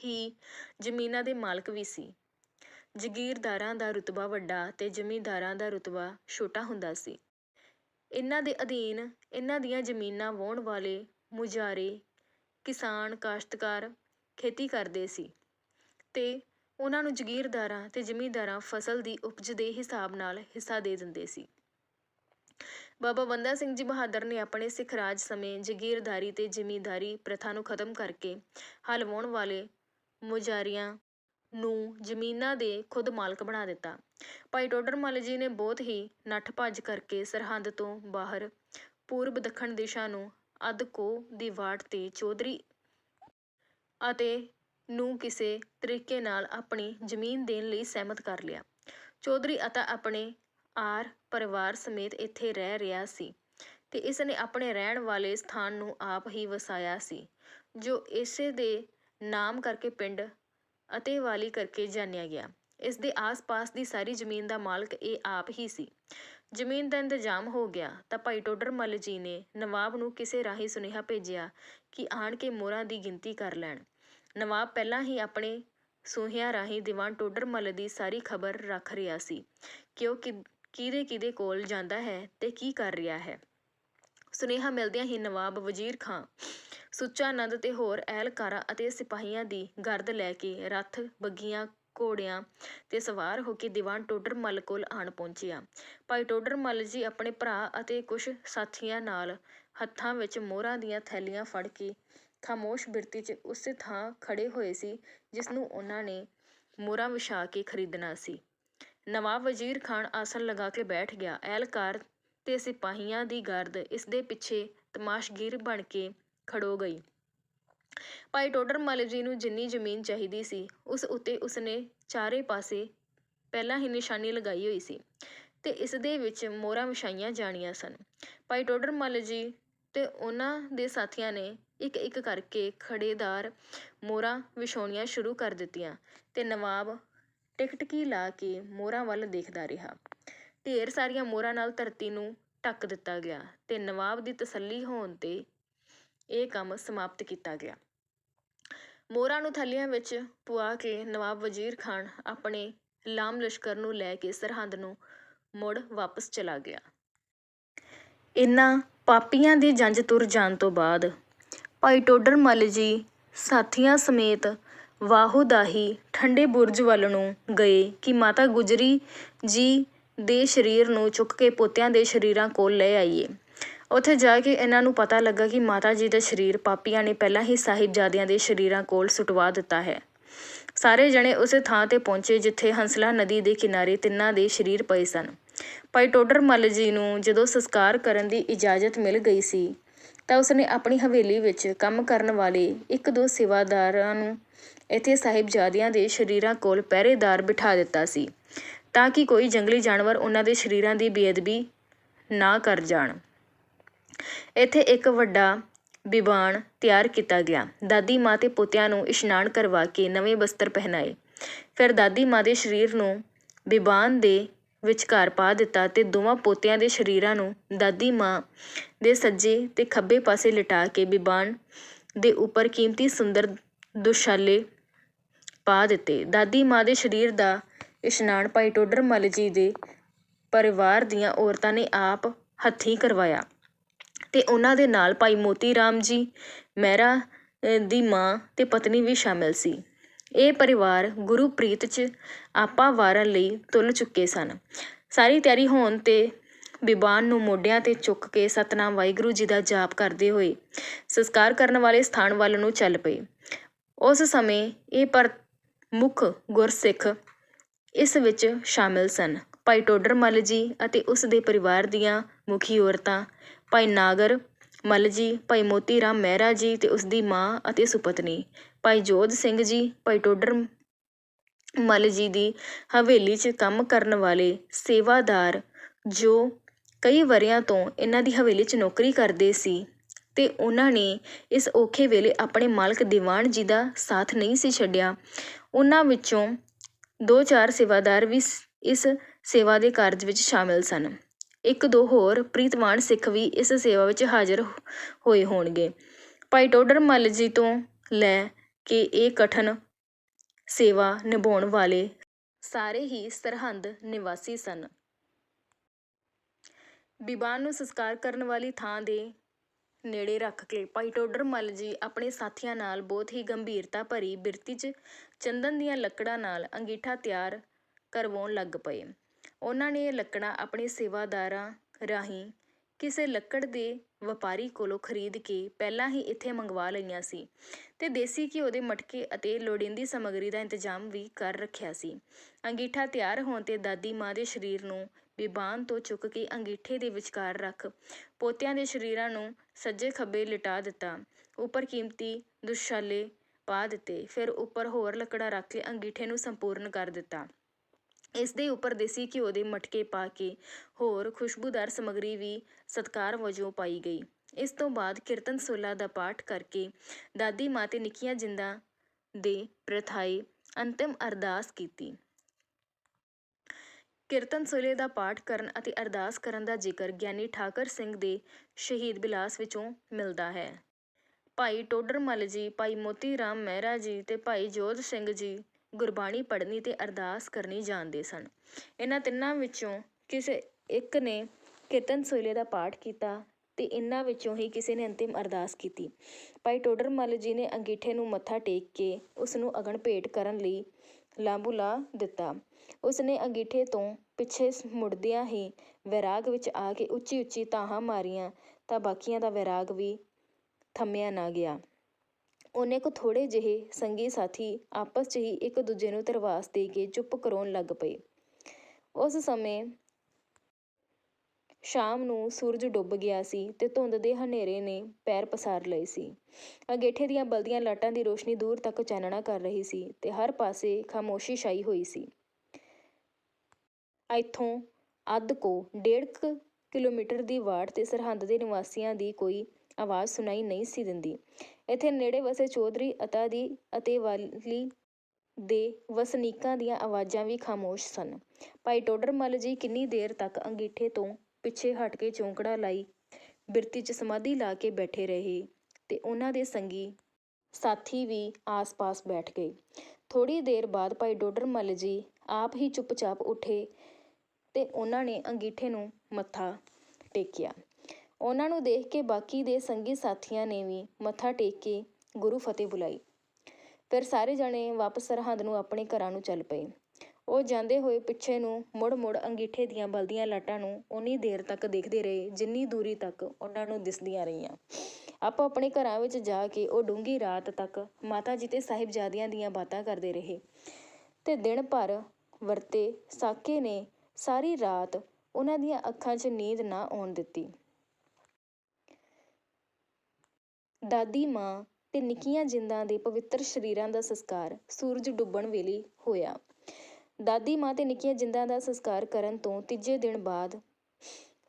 ਹੀ ਜ਼ਮੀਨਾਂ ਦੇ ਮਾਲਕ ਵੀ ਸੀ। ਜ਼ਗੀਰਦਾਰਾਂ ਦਾ ਰੁਤਬਾ ਵੱਡਾ ਤੇ ਜ਼ਿਮੀਂਦਾਰਾਂ ਦਾ ਰੁਤਬਾ ਛੋਟਾ ਹੁੰਦਾ ਸੀ। ਇਹਨਾਂ ਦੇ ਅਧੀਨ ਇਹਨਾਂ ਦੀਆਂ ਜ਼ਮੀਨਾਂ ਵਾਹੁਣ ਵਾਲੇ ਮੁਜਾਰੇ ਕਿਸਾਨ, ਕਾਸ਼ਤਕਾਰ ਖੇਤੀ ਕਰਦੇ ਸੀ ਅਤੇ ਉਹਨਾਂ ਨੂੰ ਜ਼ਗੀਰਦਾਰਾਂ ਅਤੇ ਜ਼ਿਮੀਂਦਾਰਾਂ ਫਸਲ ਦੀ ਉਪਜ ਦੇ ਹਿਸਾਬ ਨਾਲ ਹਿੱਸਾ ਦੇ ਦਿੰਦੇ ਸੀ। ਬਾਬਾ ਬੰਦਾ ਸਿੰਘ ਜੀ ਬਹਾਦਰ ਨੇ ਆਪਣੇ ਸਿੱਖ ਰਾਜ ਸਮੇਂ ਜ਼ਗੀਰਦਾਰੀ ਤੇ ਜ਼ਿਮੀਂਦਾਰੀ ਪ੍ਰਥਾ ਨੂੰ ਖਤਮ ਕਰਕੇ ਹਲ ਵਾਹੁਣ ਵਾਲੇ ਮੁਜਾਰੀਆਂ ਨੂੰ ਜ਼ਮੀਨਾਂ ਦੇ ਖੁਦ ਮਾਲਕ ਬਣਾ ਦਿੱਤਾ। ਭਾਈ ਟੋਡਰ ਮੱਲ ਜੀ ਨੇ ਬਹੁਤ ਹੀ ਨੱਠ ਭੱਜ ਕਰਕੇ ਸਰਹੰਦ ਤੋਂ ਬਾਹਰ ਪੂਰਬ ਦੱਖਣ ਦਿਸ਼ਾ ਨੂੰ ਅੱਧ ਕੋਹ ਦੀ ਵਾਟ ਤੇ ਚੌਧਰੀ ਅਤੇ ਨੂੰ ਕਿਸੇ ਤਰੀਕੇ ਨਾਲ ਆਪਣੀ ਜ਼ਮੀਨ ਦੇਣ ਲਈ ਸਹਿਮਤ ਕਰ ਲਿਆ। ਚੌਧਰੀ ਅਤੇ ਆਪਣੇ ਆਰ ਪਰਿਵਾਰ ਸਮੇਤ ਇੱਥੇ ਰਹਿ ਰਿਹਾ ਸੀ ਤੇ ਇਸ ਨੇ ਆਪਣੇ ਰਹਿਣ ਵਾਲੇ ਸਥਾਨ ਨੂੰ ਆਪ ਹੀ ਵਸਾਇਆ ਸੀ, ਜੋ ਇਸੇ ਦੇ ਨਾਮ ਕਰਕੇ ਪਿੰਡ ਅਤੇ ਵਾਲੀ ਕਰਕੇ ਜਾਣਿਆ ਗਿਆ। ਇਸ ਦੇ ਆਸ-ਪਾਸ ਦੀ ਸਾਰੀ ਜ਼ਮੀਨ ਦਾ ਮਾਲਕ ਇਹ ਆਪ ਹੀ ਸੀ। ਜ਼ਮੀਨ ਦਾ ਇੰਤਜ਼ਾਮ ਹੋ ਗਿਆ ਤਾਂ ਭਾਈ ਟੋਡਰ ਮੱਲ ਜੀ ਨੇ ਨਵਾਬ ਨੂੰ ਕਿਸੇ ਰਾਹੀਂ ਸੁਨੇਹਾ ਭੇਜਿਆ ਕਿ ਆਣ ਕੇ ਮੋਹਰਾਂ ਦੀ ਗਿਣਤੀ ਕਰ ਲੈਣ। ਨਵਾਬ ਪਹਿਲਾਂ ਹੀ ਆਪਣੇ ਸੂਹਿਆਂ ਰਾਹੀਂ ਦੀਵਾਨ ਟੋਡਰ ਮੱਲ ਦੀ ਸਾਰੀ ਖਬਰ ਰੱਖ ਰਿਹਾ ਸੀ ਕਿ ਉਹ ਕਿਹਦੇ ਕਿਹਦੇ ਕੋਲ ਜਾਂਦਾ ਹੈ ਤੇ ਕੀ ਕਰ ਰਿਹਾ ਹੈ। ਸੁਨੇਹਾ ਮਿਲਦਿਆਂ ਹੀ ਨਵਾਬ ਵਜ਼ੀਰ ਖਾਂ ਸੁੱਚਾ ਨੰਦ ਤੇ ਹੋਰ ਅਹਿਲਕਾਰਾਂ ਅਤੇ ਸਿਪਾਹੀਆਂ ਦੀ ਗਰਦ ਲੈ ਕੇ ਰੱਥ, ਬੱਗੀਆਂ, ਘੋੜਿਆਂ ਤੇ ਸਵਾਰ ਹੋ ਕੇ ਦੀਵਾਨ ਟੋਡਰ ਮੱਲ ਕੋਲ ਆਣ ਪਹੁੰਚਿਆ। ਭਾਈ ਟੋਡਰ ਮੱਲ ਜੀ ਆਪਣੇ ਭਰਾ ਅਤੇ ਕੁਝ ਸਾਥੀਆਂ ਨਾਲ ਹੱਥਾਂ ਵਿੱਚ ਮੋਹਰਾਂ ਦੀਆਂ ਥੈਲੀਆਂ ਫੜ ਕੇ ਖਾਮੋਸ਼ ਬਿਰਤੀ 'ਚ ਉਸੇ ਥਾਂ ਖੜੇ ਹੋਏ ਸੀ, ਜਿਸ ਨੂੰ ਉਹਨਾਂ ਨੇ ਮੋਹਰਾਂ ਵਿਛਾ ਕੇ ਖਰੀਦਣਾ ਸੀ। ਨਵਾਬ ਵਜ਼ੀਰ ਖਾਨ ਆਸਣ ਲਗਾ ਕੇ ਬੈਠ ਗਿਆ। ਐਲਕਾਰ ਤੇ ਸਿਪਾਹੀਆਂ ਦੀ ਗਰਦ ਇਸ ਦੇ ਪਿੱਛੇ ਤਮਾਸ਼ਗੀਰ ਬਣ ਕੇ ਖੜੋ ਗਈ। ਭਾਈ ਟੋਡਰ ਮੱਲ ਜੀ ਨੂੰ ਜਿੰਨੀ ਜ਼ਮੀਨ ਚਾਹੀਦੀ ਸੀ, ਉਸ ਉੱਤੇ ਉਸਨੇ ਚਾਰੇ ਪਾਸੇ ਪਹਿਲਾਂ ਹੀ ਨਿਸ਼ਾਨੀ ਲਗਾਈ ਹੋਈ ਸੀ ਤੇ ਇਸ ਦੇ ਵਿੱਚ ਮੋਹਰਾਂ ਵਿਛਾਈਆਂ ਜਾਣੀਆਂ ਸਨ। ਭਾਈ ਟੋਡਰ ਮੱਲ ਜੀ ਤੇ ਉਹਨਾਂ ਦੇ ਸਾਥੀਆਂ ਨੇ ਇੱਕ ਇੱਕ ਕਰਕੇ ਖੜੇਦਾਰ ਮੋਹਰਾਂ ਵਿਛਾਉਣੀਆਂ ਸ਼ੁਰੂ ਕਰ ਦਿੱਤੀਆਂ ਤੇ ਨਵਾਬ ਟਿਕਟਕੀ ਲਾ ਕੇ ਮੋਹਰਾਂ ਵੱਲ ਦੇਖਦਾ ਰਿਹਾ। ਢੇਰ ਸਾਰੀਆਂ ਮੋਹਰਾਂ ਨਾਲ ਧਰਤੀ ਨੂੰ ਢੱਕ ਦਿੱਤਾ ਗਿਆ ਤੇ ਨਵਾਬ ਦੀ ਤਸੱਲੀ ਹੋਣ ਤੇ ਇਹ ਕੰਮ ਸਮਾਪਤ ਕੀਤਾ ਗਿਆ। ਮੋਹਰਾਂ ਨੂੰ ਥੱਲਿਆਂ ਵਿੱਚ ਪੁਆ ਕੇ ਨਵਾਬ ਵਜ਼ੀਰ ਖਾਨ ਆਪਣੇ ਲਾਮ ਲਸ਼ਕਰ ਨੂੰ ਲੈ ਕੇ ਸਰਹੰਦ ਨੂੰ ਮੁੜ ਵਾਪਸ ਚਲਾ ਗਿਆ। ਇਨ੍ਹਾਂ ਪਾਪੀਆਂ ਦੀ ਜੰਜ ਤੁਰ ਜਾਣ ਤੋਂ ਬਾਅਦ ਭਾਈ ਟੋਡਰ ਮੱਲ ਜੀ ਸਾਥੀਆਂ ਸਮੇਤ ਵਾਹੋ ਦਾਹੀ ਠੰਡੇ ਬੁਰਜ ਵੱਲ ਨੂੰ ਗਏ ਕਿ ਮਾਤਾ ਗੁਜਰੀ ਜੀ ਦੇ ਸਰੀਰ ਨੂੰ ਚੁੱਕ ਕੇ ਪੋਤਿਆਂ ਦੇ ਸਰੀਰਾਂ ਕੋਲ ਲੈ ਆਈਏ। ਉੱਥੇ ਜਾ ਕੇ ਇਹਨਾਂ ਨੂੰ ਪਤਾ ਲੱਗਾ ਕਿ ਮਾਤਾ ਜੀ ਦਾ ਸਰੀਰ ਪਾਪੀਆਂ ਨੇ ਪਹਿਲਾਂ ਹੀ ਸਾਹਿਬਜ਼ਾਦਿਆਂ ਦੇ ਸਰੀਰਾਂ ਕੋਲ ਸੁਟਵਾ ਦਿੱਤਾ ਹੈ। ਸਾਰੇ ਜਣੇ ਉਸੇ ਥਾਂ ਤੇ ਪਹੁੰਚੇ ਜਿੱਥੇ ਹੰਸਲਾ ਨਦੀ ਦੇ ਕਿਨਾਰੇ ਤਿੰਨਾਂ ਦੇ ਸਰੀਰ ਪਏ ਸਨ। ਭਾਈ ਟੋਡਰ ਮੱਲ ਜੀ ਨੂੰ ਜਦੋਂ ਸੰਸਕਾਰ ਕਰਨ ਦੀ ਇਜਾਜ਼ਤ ਮਿਲ ਗਈ ਸੀ, ਤਾਂ ਉਸਨੇ ਆਪਣੀ ਹਵੇਲੀ ਵਿੱਚ ਕੰਮ ਕਰਨ ਵਾਲੇ ਇੱਕ ਦੋ ਸੇਵਾਦਾਰਾਂ ਨੂੰ ਇੱਥੇ ਸਾਹਿਬਜ਼ਾਦਿਆਂ ਦੇ ਸਰੀਰਾਂ ਕੋਲ ਪਹਿਰੇਦਾਰ ਬਿਠਾ ਦਿੱਤਾ ਸੀ, ਤਾਂ ਕਿ ਕੋਈ ਜੰਗਲੀ ਜਾਨਵਰ ਉਹਨਾਂ ਦੇ ਸਰੀਰਾਂ ਦੀ ਬੇਅਦਬੀ ਨਾ ਕਰ ਜਾਣ। ਇੱਥੇ ਇੱਕ ਵੱਡਾ ਬਿਬਾਨ ਤਿਆਰ ਕੀਤਾ ਗਿਆ। ਦਾਦੀ ਮਾਂ ਤੇ ਪੋਤਿਆਂ ਨੂੰ ਇਸ਼ਨਾਨ ਕਰਵਾ ਕੇ ਨਵੇਂ ਬਸਤਰ ਪਹਿਨਾਏ। ਫਿਰ ਦਾਦੀ ਮਾਂ ਦੇ ਸਰੀਰ ਨੂੰ ਬਿਬਾਨ ਦੇ ਵਿਚਕਾਰ ਪਾ ਦਿੱਤਾ ਤੇ ਦੋਵਾਂ ਪੋਤਿਆਂ ਦੇ ਸਰੀਰਾਂ ਨੂੰ ਦਾਦੀ ਮਾਂ ਦੇ ਸੱਜੇ ਤੇ ਖੱਬੇ ਪਾਸੇ ਲਿਟਾ ਕੇ ਬਿਬਾਨ ਦੇ ਉੱਪਰ ਕੀਮਤੀ ਸੁੰਦਰ ਦੁਸ਼ਾਲੇ ਪਾ ਦਿੱਤੇ। ਦਾਦੀ ਮਾਂ ਦੇ ਸਰੀਰ ਦਾ ਇਸ਼ਨਾਨ ਭਾਈ ਟੋਡਰ ਮੱਲ ਜੀ ਦੇ ਪਰਿਵਾਰ ਦੀਆਂ ਔਰਤਾਂ ਨੇ ਆਪ ਹੱਥੀਂ ਕਰਵਾਇਆ। ਅਤੇ ਉਹਨਾਂ ਦੇ ਨਾਲ ਭਾਈ ਮੋਤੀ ਰਾਮ ਜੀ, ਮਹਿਰਾ ਦੀ ਮਾਂ ਅਤੇ ਪਤਨੀ ਵੀ ਸ਼ਾਮਿਲ ਸੀ। ਇਹ ਪਰਿਵਾਰ ਗੁਰੂ ਪ੍ਰੀਤ 'ਚ ਆਪਾ ਵਾਰਨ ਲਈ ਤੁਲ ਚੁੱਕੇ ਸਨ। ਸਾਰੀ ਤਿਆਰੀ ਹੋਣ ਤੇ ਬਿਬਾਨ ਨੂੰ ਮੋਢਿਆਂ ਤੇ ਚੁੱਕ ਕੇ ਸਤਨਾਮ ਵਾਹਿਗੁਰੂ ਜੀ ਦਾ ਜਾਪ ਕਰਦੇ ਹੋਏ ਸੰਸਕਾਰ ਕਰਨ ਵਾਲੇ ਸਥਾਨ ਵੱਲ ਨੂੰ ਚੱਲ ਪਏ। ਉਸ ਸਮੇਂ ਇਹ ਪਰ ਮੁੱਖ ਗੁਰਸਿੱਖ ਇਸ ਵਿੱਚ ਸ਼ਾਮਿਲ ਸਨ। ਭਾਈ ਟੋਡਰ ਮੱਲ ਜੀ ਅਤੇ ਉਸ ਦੇ ਪਰਿਵਾਰ ਦੀਆਂ ਮੁਖੀ ਔਰਤਾਂ ਭਾਈ ਨਾਗਰ, ਮੱਲ ਜੀ, ਭਾਈ ਮੋਤੀ ਰਾਮ ਮਹਿਰਾ ਜੀ ਅਤੇ ਉਸ ਦੀ ਮਾਂ ਅਤੇ ਸੁਪਤਨੀ। ਭਾਈ ਜੋਧ ਸਿੰਘ ਜੀ, ਭਾਈ ਟੋਡਰ ਮੱਲ ਜੀ ਦੀ ਹਵੇਲੀ 'ਚ ਕੰਮ ਕਰਨ ਵਾਲੇ ਸੇਵਾਦਾਰ ਜੋ ਕਈ ਵਰ੍ਹਿਆਂ ਤੋਂ ਇਹਨਾਂ ਦੀ ਹਵੇਲੀ 'ਚ ਨੌਕਰੀ ਕਰਦੇ ਸੀ ਤੇ ਉਹਨਾਂ ਨੇ ਇਸ ਔਖੇ ਵੇਲੇ ਆਪਣੇ ਮਾਲਕ ਦੀਵਾਨ ਜੀ ਦਾ ਸਾਥ ਨਹੀਂ ਸੀ ਛੱਡਿਆ। ਉਹਨਾਂ ਵਿੱਚੋਂ ਦੋ ਚਾਰ ਸੇਵਾਦਾਰ ਵੀ ਸ- ਇਸ ਸੇਵਾ ਦੇ ਕਾਰਜ ਵਿੱਚ ਸ਼ਾਮਿਲ ਸਨ। ਇੱਕ ਦੋ ਹੋਰ ਪ੍ਰੀਤਵਾਨ ਸਿੱਖ ਵੀ ਇਸ ਸੇਵਾ ਵਿੱਚ ਹਾਜ਼ਰ ਹੋਏ ਹੋਣਗੇ। ਭਾਈ ਟੋਡਰ ਮੱਲ ਜੀ ਤੋਂ ਲੈ ਕੇ ਇਹ ਕਠਨ ਸੇਵਾ ਨਿਭਾਉਣ ਵਾਲੇ ਸਾਰੇ ਹੀ ਸਰਹੰਦ ਨਿਵਾਸੀ ਸਨ। ਬੀਬਾਨ ਨੂੰ ਸੰਸਕਾਰ ਕਰਨ ਵਾਲੀ ਥਾਂ ਦੇ ਨੇੜੇ ਰੱਖ ਕੇ ਭਾਈ ਟੋਡਰ ਮੱਲ ਜੀ ਆਪਣੇ ਸਾਥੀਆਂ ਨਾਲ ਬਹੁਤ ਹੀ ਗੰਭੀਰਤਾ ਭਰੀ ਬਿਰਤੀ 'ਚ ਚੰਦਨ ਦੀਆਂ ਲੱਕੜਾਂ ਨਾਲ ਅੰਗੀਠਾ ਤਿਆਰ ਕਰਵਾਉਣ ਲੱਗ ਪਏ। ਉਹਨਾਂ ਨੇ ਇਹ ਲੱਕੜਾਂ ਆਪਣੇ ਸੇਵਾਦਾਰਾਂ ਰਾਹੀਂ ਕਿਸੇ ਲੱਕੜ ਦੇ ਵਪਾਰੀ ਕੋਲੋਂ ਖਰੀਦ ਕੇ ਪਹਿਲਾਂ ਹੀ ਇੱਥੇ ਮੰਗਵਾ ਲਈਆਂ ਸੀ ਤੇ ਦੇਸੀ ਘਿਓ ਦੇ ਮਟਕੇ ਅਤੇ ਲੋੜੀਂਦੀ ਸਮੱਗਰੀ ਦਾ ਇੰਤਜ਼ਾਮ ਵੀ ਕਰ ਰੱਖਿਆ ਸੀ। ਅੰਗੀਠਾ ਤਿਆਰ ਹੋਣ ਤੇ ਦਾਦੀ ਮਾਂ ਦੇ ਸਰੀਰ ਨੂੰ ਬਿਬਾਨ ਤੋਂ ਚੁੱਕ ਕੇ ਅੰਗੀਠੇ ਦੇ ਵਿਚਕਾਰ ਰੱਖ ਪੋਤਿਆਂ ਦੇ ਸਰੀਰਾਂ ਨੂੰ ਸੱਜੇ ਖੱਬੇ ਲਿਟਾ ਦਿੱਤਾ। ਉੱਪਰ ਕੀਮਤੀ ਦੁਸ਼ਾਲੇ ਪਾ ਦਿੱਤੇ। ਫਿਰ ਉੱਪਰ ਹੋਰ ਲੱਕੜਾਂ ਰੱਖ ਕੇ ਅੰਗੀਠੇ ਨੂੰ ਸੰਪੂਰਨ ਕਰ ਦਿੱਤਾ। ਇਸ ਦੇ ਉੱਪਰ ਦੇਸੀ ਘਿਓ ਦੇ ਮਟਕੇ ਪਾ ਕੇ ਹੋਰ ਖੁਸ਼ਬੂਦਾਰ ਸਮੱਗਰੀ ਵੀ ਸਤਕਾਰ ਵਜੋਂ ਪਾਈ ਗਈ। ਇਸ ਤੋਂ ਬਾਅਦ ਕੀਰਤਨ ਸੋਲਾ ਦਾ ਪਾਠ ਕਰਕੇ ਦਾਦੀ ਮਾਂ ਤੇ ਨਿੱਕੀਆਂ ਜਿੰਦਾਂ ਦੇ ਪ੍ਰਥਾਏ ਅੰਤਿਮ ਅਰਦਾਸ ਕੀਤੀ। ਕੀਰਤਨ ਸੁਲੇ ਦਾ ਪਾਠ ਕਰਨ ਅਤੇ ਅਰਦਾਸ ਕਰਨ ਦਾ ਜ਼ਿਕਰ ਗਿਆਨੀ ਠਾਕਰ ਸਿੰਘ ਦੇ ਸ਼ਹੀਦ ਬਿਲਾਸ ਵਿੱਚੋਂ ਮਿਲਦਾ ਹੈ। ਭਾਈ ਟੋਡਰ ਮੱਲ ਜੀ, ਭਾਈ ਮੋਤੀ ਰਾਮ ਮਹਿਰਾ ਜੀ ਤੇ ਭਾਈ ਜੋਧ ਸਿੰਘ ਜੀ ਗੁਰਬਾਣੀ ਪੜ੍ਹਨੀ ਤੇ ਅਰਦਾਸ ਕਰਨੀ ਜਾਣਦੇ ਸਨ। ਇਹਨਾਂ ਤਿੰਨਾਂ ਵਿੱਚੋਂ ਕਿਸੇ ਇੱਕ ਨੇ ਕੀਰਤਨ ਸੋਲੇ ਦਾ ਪਾਠ ਕੀਤਾ ਤੇ ਇਹਨਾਂ ਵਿੱਚੋਂ ਹੀ ਕਿਸੇ ਨੇ ਅੰਤਿਮ ਅਰਦਾਸ ਕੀਤੀ। ਭਾਈ ਟੋਡਰ ਮੱਲ ਜੀ ਨੇ ਅੰਗੀਠੇ ਨੂੰ ਮੱਥਾ ਟੇਕ ਕੇ ਉਸ ਨੂੰ ਅਗਨ ਭੇਟ ਕਰਨ ਲਈ ਲਾਂਬੂ ਲਾ ਦਿੱਤਾ। ਉਸ ਨੇ ਅੰਗੀਠੇ ਤੋਂ ਪਿੱਛੇ ਮੁੜਦਿਆਂ ਹੀ ਵੈਰਾਗ ਵਿੱਚ ਆ ਕੇ ਉੱਚੀ ਉੱਚੀ ਤਾਹਾਂ ਮਾਰੀਆਂ ਤਾਂ ਬਾਕੀਆਂ ਦਾ ਵੈਰਾਗ ਵੀ ਥੰਮਿਆ ਨਾ ਗਿਆ। ਉਹਨੇ ਕੋ ਥੋੜੇ ਜਿਹੇ ਸੰਗੀ ਸਾਥੀ ਆਪਸ 'ਚ ਹੀ ਇੱਕ ਦੂਜੇ ਨੂੰ ਤਰਵਾਸ ਦੇ ਕੇ ਚੁੱਪ ਕਰਾਉਣ ਲੱਗ ਪਏ। ਉਸ ਸਮੇਂ ਸ਼ਾਮ ਨੂੰ ਸੂਰਜ ਡੁੱਬ ਗਿਆ ਸੀ ਤੇ ਧੁੰਦ ਦੇ ਹਨੇਰੇ ਨੇ ਪੈਰ ਪਸਾਰ ਲਏ ਸੀ। ਅਗੇਠੇ ਦੀਆਂ ਬਲਦੀਆਂ ਲਾਟਾਂ ਦੀ ਰੋਸ਼ਨੀ ਦੂਰ ਤੱਕ ਚਾਨਣਾ ਕਰ ਰਹੀ ਸੀ ਤੇ ਹਰ ਪਾਸੇ ਖਾਮੋਸ਼ੀ ਛਾਈ ਹੋਈ ਸੀ। ਇੱਥੋਂ ਅੱਧ ਕੋ ਡੇਢ ਕੁ ਕਿਲੋਮੀਟਰ ਦੀ ਵਾਟ ਤੇ ਸਰਹੰਦ ਦੇ ਨਿਵਾਸੀਆਂ ਦੀ ਕੋਈ ਆਵਾਜ਼ ਸੁਣਾਈ ਨਹੀਂ ਸੀ ਦਿੰਦੀ। ਇੱਥੇ ਨੇੜੇ ਵਸੇ ਚੌਧਰੀ, ਅਤਾ ਦੀ ਅਤੇ ਵਾਲੀ ਦੇ ਵਸਨੀਕਾਂ ਦੀਆਂ ਆਵਾਜ਼ਾਂ ਵੀ ਖਾਮੋਸ਼ ਸਨ। ਭਾਈ ਟੋਡਰ ਜੀ ਕਿੰਨੀ ਦੇਰ ਤੱਕ ਅੰਗੀਠੇ ਤੋਂ ਪਿੱਛੇ ਹਟ ਕੇ ਚੌਂਕੜਾ ਲਾਈ ਬਿਰਤੀ 'ਚ ਸਮਾਧੀ ਲਾ ਕੇ ਬੈਠੇ ਰਹੇ ਤੇ ਉਹਨਾਂ ਦੇ ਸੰਗੀ ਸਾਥੀ ਵੀ ਆਸ-ਪਾਸ ਬੈਠ ਗਏ। ਥੋੜੀ ਦੇਰ ਬਾਅਦ ਭਾਈ ਡੋਡਰਮੱਲ ਜੀ ਆਪ ਹੀ ਚੁੱਪਚਾਪ ਉੱਠੇ ਤੇ ਉਹਨਾਂ ਨੇ ਅੰਗੀਠੇ ਨੂੰ ਮੱਥਾ ਟੇਕਿਆ। ਉਹਨਾਂ ਨੂੰ ਦੇਖ ਕੇ ਬਾਕੀ ਦੇ ਸੰਗੀ ਸਾਥੀਆਂ ਨੇ ਵੀ ਮੱਥਾ ਟੇਕ ਕੇ ਗੁਰੂ ਫਤਿਹ ਬੁਲਾਈ। ਫਿਰ ਸਾਰੇ ਜਣੇ ਵਾਪਸ ਸਰਹੰਦ ਨੂੰ ਆਪਣੇ ਘਰਾਂ ਨੂੰ ਚੱਲ ਪਏ। ਉਹ ਜਾਂਦੇ ਹੋਏ ਪਿੱਛੇ ਨੂੰ ਮੁੜ-ਮੁੜ ਅੰਗੀਠੇ ਦੀਆਂ ਬਲਦੀਆਂ ਲਾਟਾਂ ਨੂੰ ਉਨੀ ਦੇਰ ਤੱਕ ਦੇਖਦੇ ਰਹੇ ਜਿੰਨੀ ਦੂਰੀ ਤੱਕ ਉਹਨਾਂ ਨੂੰ ਦਿਸਦੀਆਂ ਰਹੀਆਂ। ਆਪੋ ਆਪਣੇ ਘਰਾਂ ਵਿੱਚ ਜਾ ਕੇ ਉਹ ਡੂੰਘੀ ਰਾਤ ਤੱਕ ਮਾਤਾ ਜੀ ਤੇ ਸਾਹਿਬਜ਼ਾਦਿਆਂ ਦੀਆਂ ਬਾਤਾਂ ਕਰਦੇ ਰਹੇ। ਤੇ ਦਿਨ ਭਰ ਵਰਤੇ ਸਾਕੇ ਨੇ ਸਾਰੀ ਰਾਤ ਉਹਨਾਂ ਦੀਆਂ ਅੱਖਾਂ 'ਚ ਨੀਂਦ ਨਾ ਆਉਣ ਦਿੱਤੀ। ਦਾਦੀ, ਮਾਂ ਤੇ ਨਿੱਕੀਆਂ ਜਿੰਦਾਂ ਦੇ ਪਵਿੱਤਰ ਸਰੀਰਾਂ ਦਾ ਸੰਸਕਾਰ ਸੂਰਜ ਡੁੱਬਣ ਵੇਲੇ ਹੋਇਆ। ਦਾਦੀ, ਮਾਂ ਤੇ ਨਿੱਕੀਆਂ ਜਿੰਦਾਂ ਦਾ ਸੰਸਕਾਰ ਕਰਨ ਤੋਂ ਤੀਜੇ ਦਿਨ ਬਾਅਦ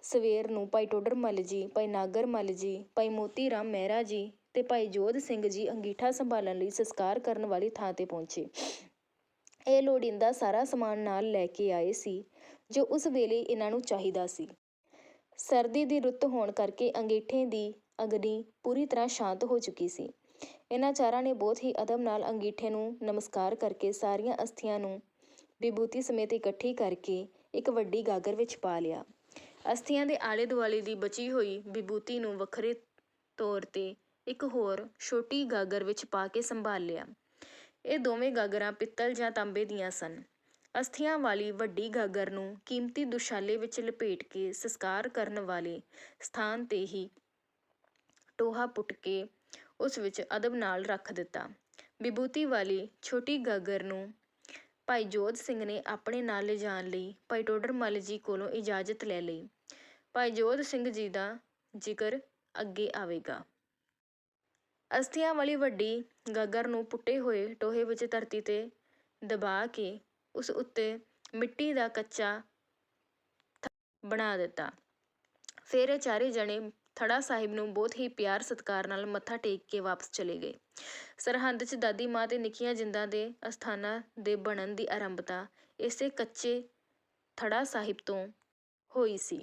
ਸਵੇਰ ਨੂੰ ਭਾਈ ਟੋਡਰ ਮੱਲ ਜੀ, ਭਾਈ ਨਾਗਰ ਮੱਲ ਜੀ, ਭਾਈ ਮੋਤੀ ਰਾਮ ਮਹਿਰਾ ਜੀ ਤੇ ਭਾਈ ਜੋਧ ਸਿੰਘ ਜੀ ਅੰਗੀਠਾ ਸੰਭਾਲਣ ਲਈ ਸੰਸਕਾਰ ਕਰਨ ਵਾਲੀ ਥਾਂ ਤੇ ਪਹੁੰਚੇ। ਇਹ ਲੋੜੀਂਦਾ ਸਾਰਾ ਸਮਾਨ ਨਾਲ ਲੈ ਕੇ ਆਏ ਸੀ, ਜੋ ਉਸ ਵੇਲੇ ਇਹਨਾਂ ਨੂੰ ਚਾਹੀਦਾ ਸੀ। ਸਰਦੀ ਦੀ ਰੁੱਤ ਹੋਣ ਕਰਕੇ ਅੰਗੀਠੇ ਦੀ ਅਗਨੀ ਪੂਰੀ ਤਰ੍ਹਾਂ ਸ਼ਾਂਤ ਹੋ ਚੁੱਕੀ ਸੀ। ਇਹਨਾਂ ਚਾਰਾਂ ਨੇ ਬਹੁਤ ਹੀ ਅਦਬ ਨਾਲ ਅੰਗੀਠੇ ਨੂੰ ਨਮਸਕਾਰ ਕਰਕੇ ਸਾਰੀਆਂ ਅਸਥੀਆਂ ਨੂੰ ਵਿਭੂਤੀ ਸਮੇਤ ਇਕੱਠੀ ਕਰਕੇ ਇੱਕ ਵੱਡੀ ਗਾਗਰ ਵਿੱਚ ਪਾ ਲਿਆ। ਅਸਥੀਆਂ ਦੇ ਆਲੇ ਦੁਆਲੇ ਦੀ ਬਚੀ ਹੋਈ ਵਿਭੂਤੀ ਨੂੰ ਵੱਖਰੇ ਤੌਰ ਤੇ ਇੱਕ ਹੋਰ ਛੋਟੀ ਗਾਗਰ ਵਿੱਚ ਪਾ ਕੇ ਸੰਭਾਲ ਲਿਆ। ਇਹ ਦੋਵੇਂ ਗਾਗਰਾਂ ਪਿੱਤਲ ਜਾਂ ਤਾਂਬੇ ਦੀਆਂ ਸਨ। ਅਸਥੀਆਂ ਵਾਲੀ ਵੱਡੀ ਗਾਗਰ ਨੂੰ ਕੀਮਤੀ ਦੁਸ਼ਾਲੇ ਵਿੱਚ ਲਪੇਟ ਕੇ ਸੰਸਕਾਰ ਕਰਨ ਵਾਲੇ ਸਥਾਨ ਤੇ ਹੀ ਟੋਹਾ ਪੁੱਟ ਕੇ ਉਸ ਵਿੱਚ ਅਦਬ ਨਾਲ ਰੱਖ ਦਿੱਤਾ। ਵਿਭੂਤੀ ਵਾਲੀ ਛੋਟੀ ਗਾਗਰ ਨੂੰ ਭਾਈ ਜੋਧ ਸਿੰਘ ਨੇ ਆਪਣੇ ਨਾਲ ਲਿਜਾਣ ਲਈ ਭਾਈ ਟੋਡਰ ਮੱਲ ਜੀ ਕੋਲੋਂ ਇਜਾਜ਼ਤ ਲੈ ਲਈ। ਭਾਈ ਜੋਧ ਸਿੰਘ ਜੀ ਦਾ ਜ਼ਿਕਰ ਅੱਗੇ ਆਵੇਗਾ। ਅਸਥੀਆਂ ਵਾਲੀ ਵੱਡੀ ਗਾਗਰ ਨੂੰ ਪੁੱਟੇ ਹੋਏ ਟੋਹੇ ਵਿੱਚ ਧਰਤੀ ਤੇ ਦਬਾ ਕੇ ਉਸ ਉੱਤੇ ਮਿੱਟੀ ਦਾ ਕੱਚਾ ਬਣਾ ਦਿੱਤਾ। ਫਿਰ ਚਾਰੇ ਜਣੇ ਥੜਾ ਸਾਹਿਬ ਨੂੰ ਬਹੁਤ ਹੀ ਪਿਆਰ ਸਤਿਕਾਰ ਨਾਲ ਮੱਥਾ ਟੇਕ ਕੇ ਵਾਪਸ ਚਲੇ ਗਏ। ਸਰਹੰਦ 'ਚ ਦਾਦੀ ਮਾਂ ਤੇ ਨਿੱਕੀਆਂ ਜਿੰਦਾਂ ਦੇ ਅਸਥਾਨਾਂ ਦੇ ਬਣਨ ਦੀ ਆਰੰਭਤਾ ਇਸੇ ਕੱਚੇ ਥੜਾ ਸਾਹਿਬ ਤੋਂ ਹੋਈ ਸੀ।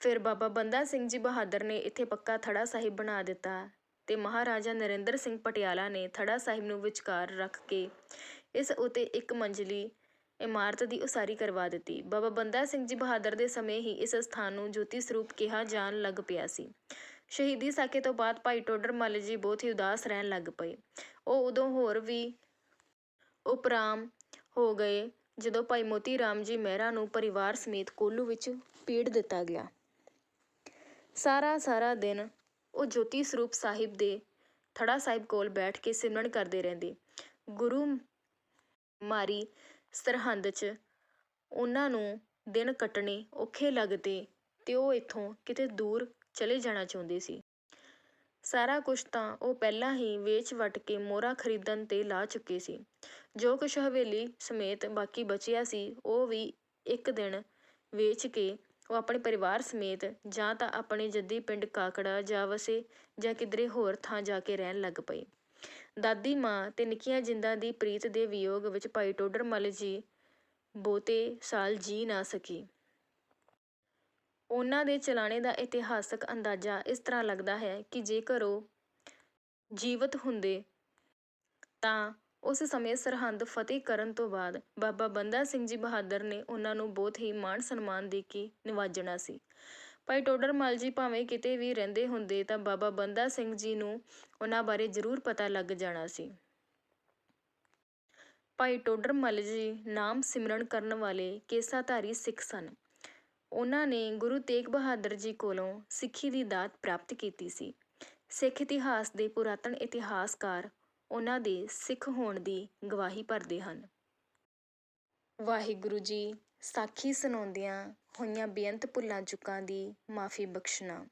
ਫਿਰ ਬਾਬਾ ਬੰਦਾ ਸਿੰਘ ਜੀ ਬਹਾਦਰ ਨੇ ਇੱਥੇ ਪੱਕਾ ਥੜਾ ਸਾਹਿਬ ਬਣਾ ਦਿੱਤਾ ਤੇ ਮਹਾਰਾਜਾ ਨਰਿੰਦਰ ਸਿੰਘ ਪਟਿਆਲਾ ਨੇ ਥੜਾ ਸਾਹਿਬ ਨੂੰ ਵਿਚਕਾਰ ਰੱਖ ਕੇ ਇਸ ਉਤੇ ਇੱਕ ਮੰਜ਼ਲੀ ਇਮਾਰਤ ਦੀ ਉਸਾਰੀ ਕਰਵਾ ਦਿੱਤੀ। ਬਾਬਾ ਬੰਦਾ ਸਿੰਘ ਜੀ ਬਹਾਦਰ ਦੇ ਸਮੇਂ ਹੀ ਇਸ ਸਥਾਨ ਨੂੰ ਜੋਤੀ ਸਰੂਪ ਕਿਹਾ ਜਾਣ ਲੱਗ ਪਿਆ ਸੀ। ਸ਼ਹੀਦੀ ਸਾਕੇ ਤੋਂ ਬਾਅਦ ਭਾਈ ਟੋਡਰ ਮੱਲ ਜੀ ਬਹੁਤ ਹੀ ਉਦਾਸ ਰਹਿਣ ਲੱਗ ਪਏ। ਉਹ ਉਦੋਂ ਹੋਰ ਵੀ ਉਪਰਾਮ ਹੋ ਗਏ, ਜਦੋਂ ਭਾਈ ਮੋਤੀ ਰਾਮ ਜੀ ਮਹਿਰਾ ਨੂੰ ਪਰਿਵਾਰ ਸਮੇਤ ਕੋਲੂ ਵਿੱਚ ਪੀੜ ਦਿੱਤਾ ਗਿਆ। ਸਾਰਾ ਸਾਰਾ ਦਿਨ ਉਹ ਜੋਤੀ ਸਰੂਪ ਸਾਹਿਬ ਦੇ ਥੜਾ ਸਾਹਿਬ ਕੋਲ ਬੈਠ ਕੇ ਸਿਮਰਨ ਕਰਦੇ ਰਹਿੰਦੇ। ਗੁਰੂ ਮਾਰੀ ਸਰਹੰਦ 'ਚ। ਉਹਨਾਂ ਨੂੰ ਦਿਨ ਕੱਟਣੇ ਔਖੇ ਲੱਗਦੇ ਅਤੇ ਉਹ ਇੱਥੋਂ ਕਿਤੇ ਦੂਰ ਚਲੇ ਜਾਣਾ ਚਾਹੁੰਦੇ ਸੀ। ਸਾਰਾ ਕੁਛ ਤਾਂ ਉਹ ਪਹਿਲਾਂ ਹੀ ਵੇਚ ਵੱਟ ਕੇ ਮੋਹਰਾਂ ਖਰੀਦਣ ਤੇ ਲਾ ਚੁੱਕੇ ਸੀ। ਜੋ ਕੁਛ ਹਵੇਲੀ ਸਮੇਤ ਬਾਕੀ ਬਚਿਆ ਸੀ, ਉਹ ਵੀ ਇੱਕ ਦਿਨ ਵੇਚ ਕੇ ਉਹ ਆਪਣੇ ਪਰਿਵਾਰ ਸਮੇਤ ਜਾਂ ਤਾਂ ਆਪਣੇ ਜੱਦੀ ਪਿੰਡ ਕਾਕੜਾ ਜਾ ਵਸੇ ਜਾਂ ਕਿਧਰੇ ਹੋਰ ਥਾਂ ਜਾ ਕੇ ਰਹਿਣ ਲੱਗ ਪਏ। ਦਾਦੀ ਮਾਂ ਤੇ ਨਿੱਕੀਆਂ ਜਿੰਦਾਂ ਦੀ ਪ੍ਰੀਤ ਦੇ ਵਿਯੋਗ ਵਿੱਚ ਭਾਈ ਟੋਡਰ ਮੱਲ ਜੀ ਬਹੁਤੇ ਸਾਲ ਜੀ ਨਾ ਸਕੀ। ਉਹਨਾਂ ਦੇ ਚਲਾਣੇ ਦਾ ਇਤਿਹਾਸਕ ਅੰਦਾਜ਼ਾ ਇਸ ਤਰ੍ਹਾਂ ਲੱਗਦਾ ਹੈ ਕਿ ਜੇਕਰ ਉਹ ਜੀਵਤ ਹੁੰਦੇ ਤਾਂ ਉਸ ਸਮੇਂ ਸਰਹੰਦ ਫਤਿਹ ਕਰਨ ਤੋਂ ਬਾਅਦ ਬਾਬਾ ਬੰਦਾ ਸਿੰਘ ਜੀ ਬਹਾਦਰ ਨੇ ਉਹਨਾਂ ਨੂੰ ਬਹੁਤ ਹੀ ਮਾਣ ਸਨਮਾਨ ਦੇ ਕੇ ਨਿਵਾਜਣਾ ਸੀ। ਭਾਈ ਟੋਡਰ ਮੱਲ ਜੀ ਭਾਵੇਂ ਕਿਤੇ ਵੀ ਰਹਿੰਦੇ ਹੁੰਦੇ ਤਾਂ ਬਾਬਾ ਬੰਦਾ ਸਿੰਘ ਜੀ ਨੂੰ ਉਹਨਾਂ ਬਾਰੇ ਜ਼ਰੂਰ ਪਤਾ ਲੱਗ ਜਾਣਾ ਸੀ। ਭਾਈ ਟੋਡਰ ਮੱਲ ਜੀ ਨਾਮ ਸਿਮਰਨ ਕਰਨ ਵਾਲੇ ਕੇਸਾਧਾਰੀ ਸਿੱਖ ਸਨ। ਉਹਨਾਂ ਨੇ ਗੁਰੂ ਤੇਗ ਬਹਾਦਰ ਜੀ ਕੋਲੋਂ ਸਿੱਖੀ ਦੀ ਦਾਤ ਪ੍ਰਾਪਤ ਕੀਤੀ ਸੀ। ਸਿੱਖ ਇਤਿਹਾਸ ਦੇ ਪੁਰਾਤਨ ਇਤਿਹਾਸਕਾਰ ਉਹਨਾਂ ਦੇ ਸਿੱਖ ਹੋਣ ਦੀ ਗਵਾਹੀ ਭਰਦੇ ਹਨ। ਵਾਹਿਗੁਰੂ ਜੀ ਸਾਖੀ ਸੁਣਾਉਂਦਿਆਂ ਹੋਈਆਂ ਬੇਅੰਤ ਭੁੱਲਾਂ ਚੁੱਕਾਂ ਦੀ ਮਾਫੀ ਬਖਸ਼ਣਾ।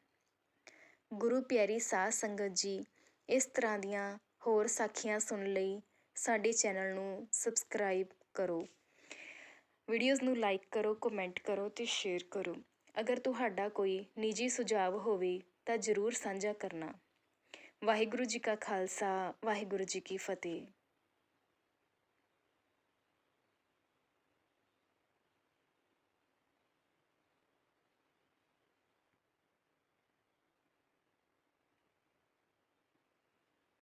ਗੁਰੂ ਪਿਆਰੀ ਸਾਧ ਸੰਗਤ ਜੀ, ਇਸ ਤਰ੍ਹਾਂ ਦੀਆਂ ਹੋਰ ਸਾਖੀਆਂ ਸੁਣਨ ਲਈ ਸਾਡੇ ਚੈਨਲ ਨੂੰ ਸਬਸਕ੍ਰਾਈਬ ਕਰੋ। ਵੀਡੀਓਜ਼ ਨੂੰ ਲਾਈਕ ਕਰੋ, ਕਮੈਂਟ ਕਰੋ ਤੇ ਸ਼ੇਅਰ ਕਰੋ। ਅਗਰ ਤੁਹਾਡਾ ਕੋਈ ਨਿੱਜੀ ਸੁਝਾਅ ਹੋਵੇ ਤਾਂ ਜ਼ਰੂਰ ਸਾਂਝਾ ਕਰਨਾ। ਵਾਹਿਗੁਰੂ ਜੀ ਕਾ ਖਾਲਸਾ, ਵਾਹਿਗੁਰੂ ਜੀ ਕੀ ਫਤਿਹ।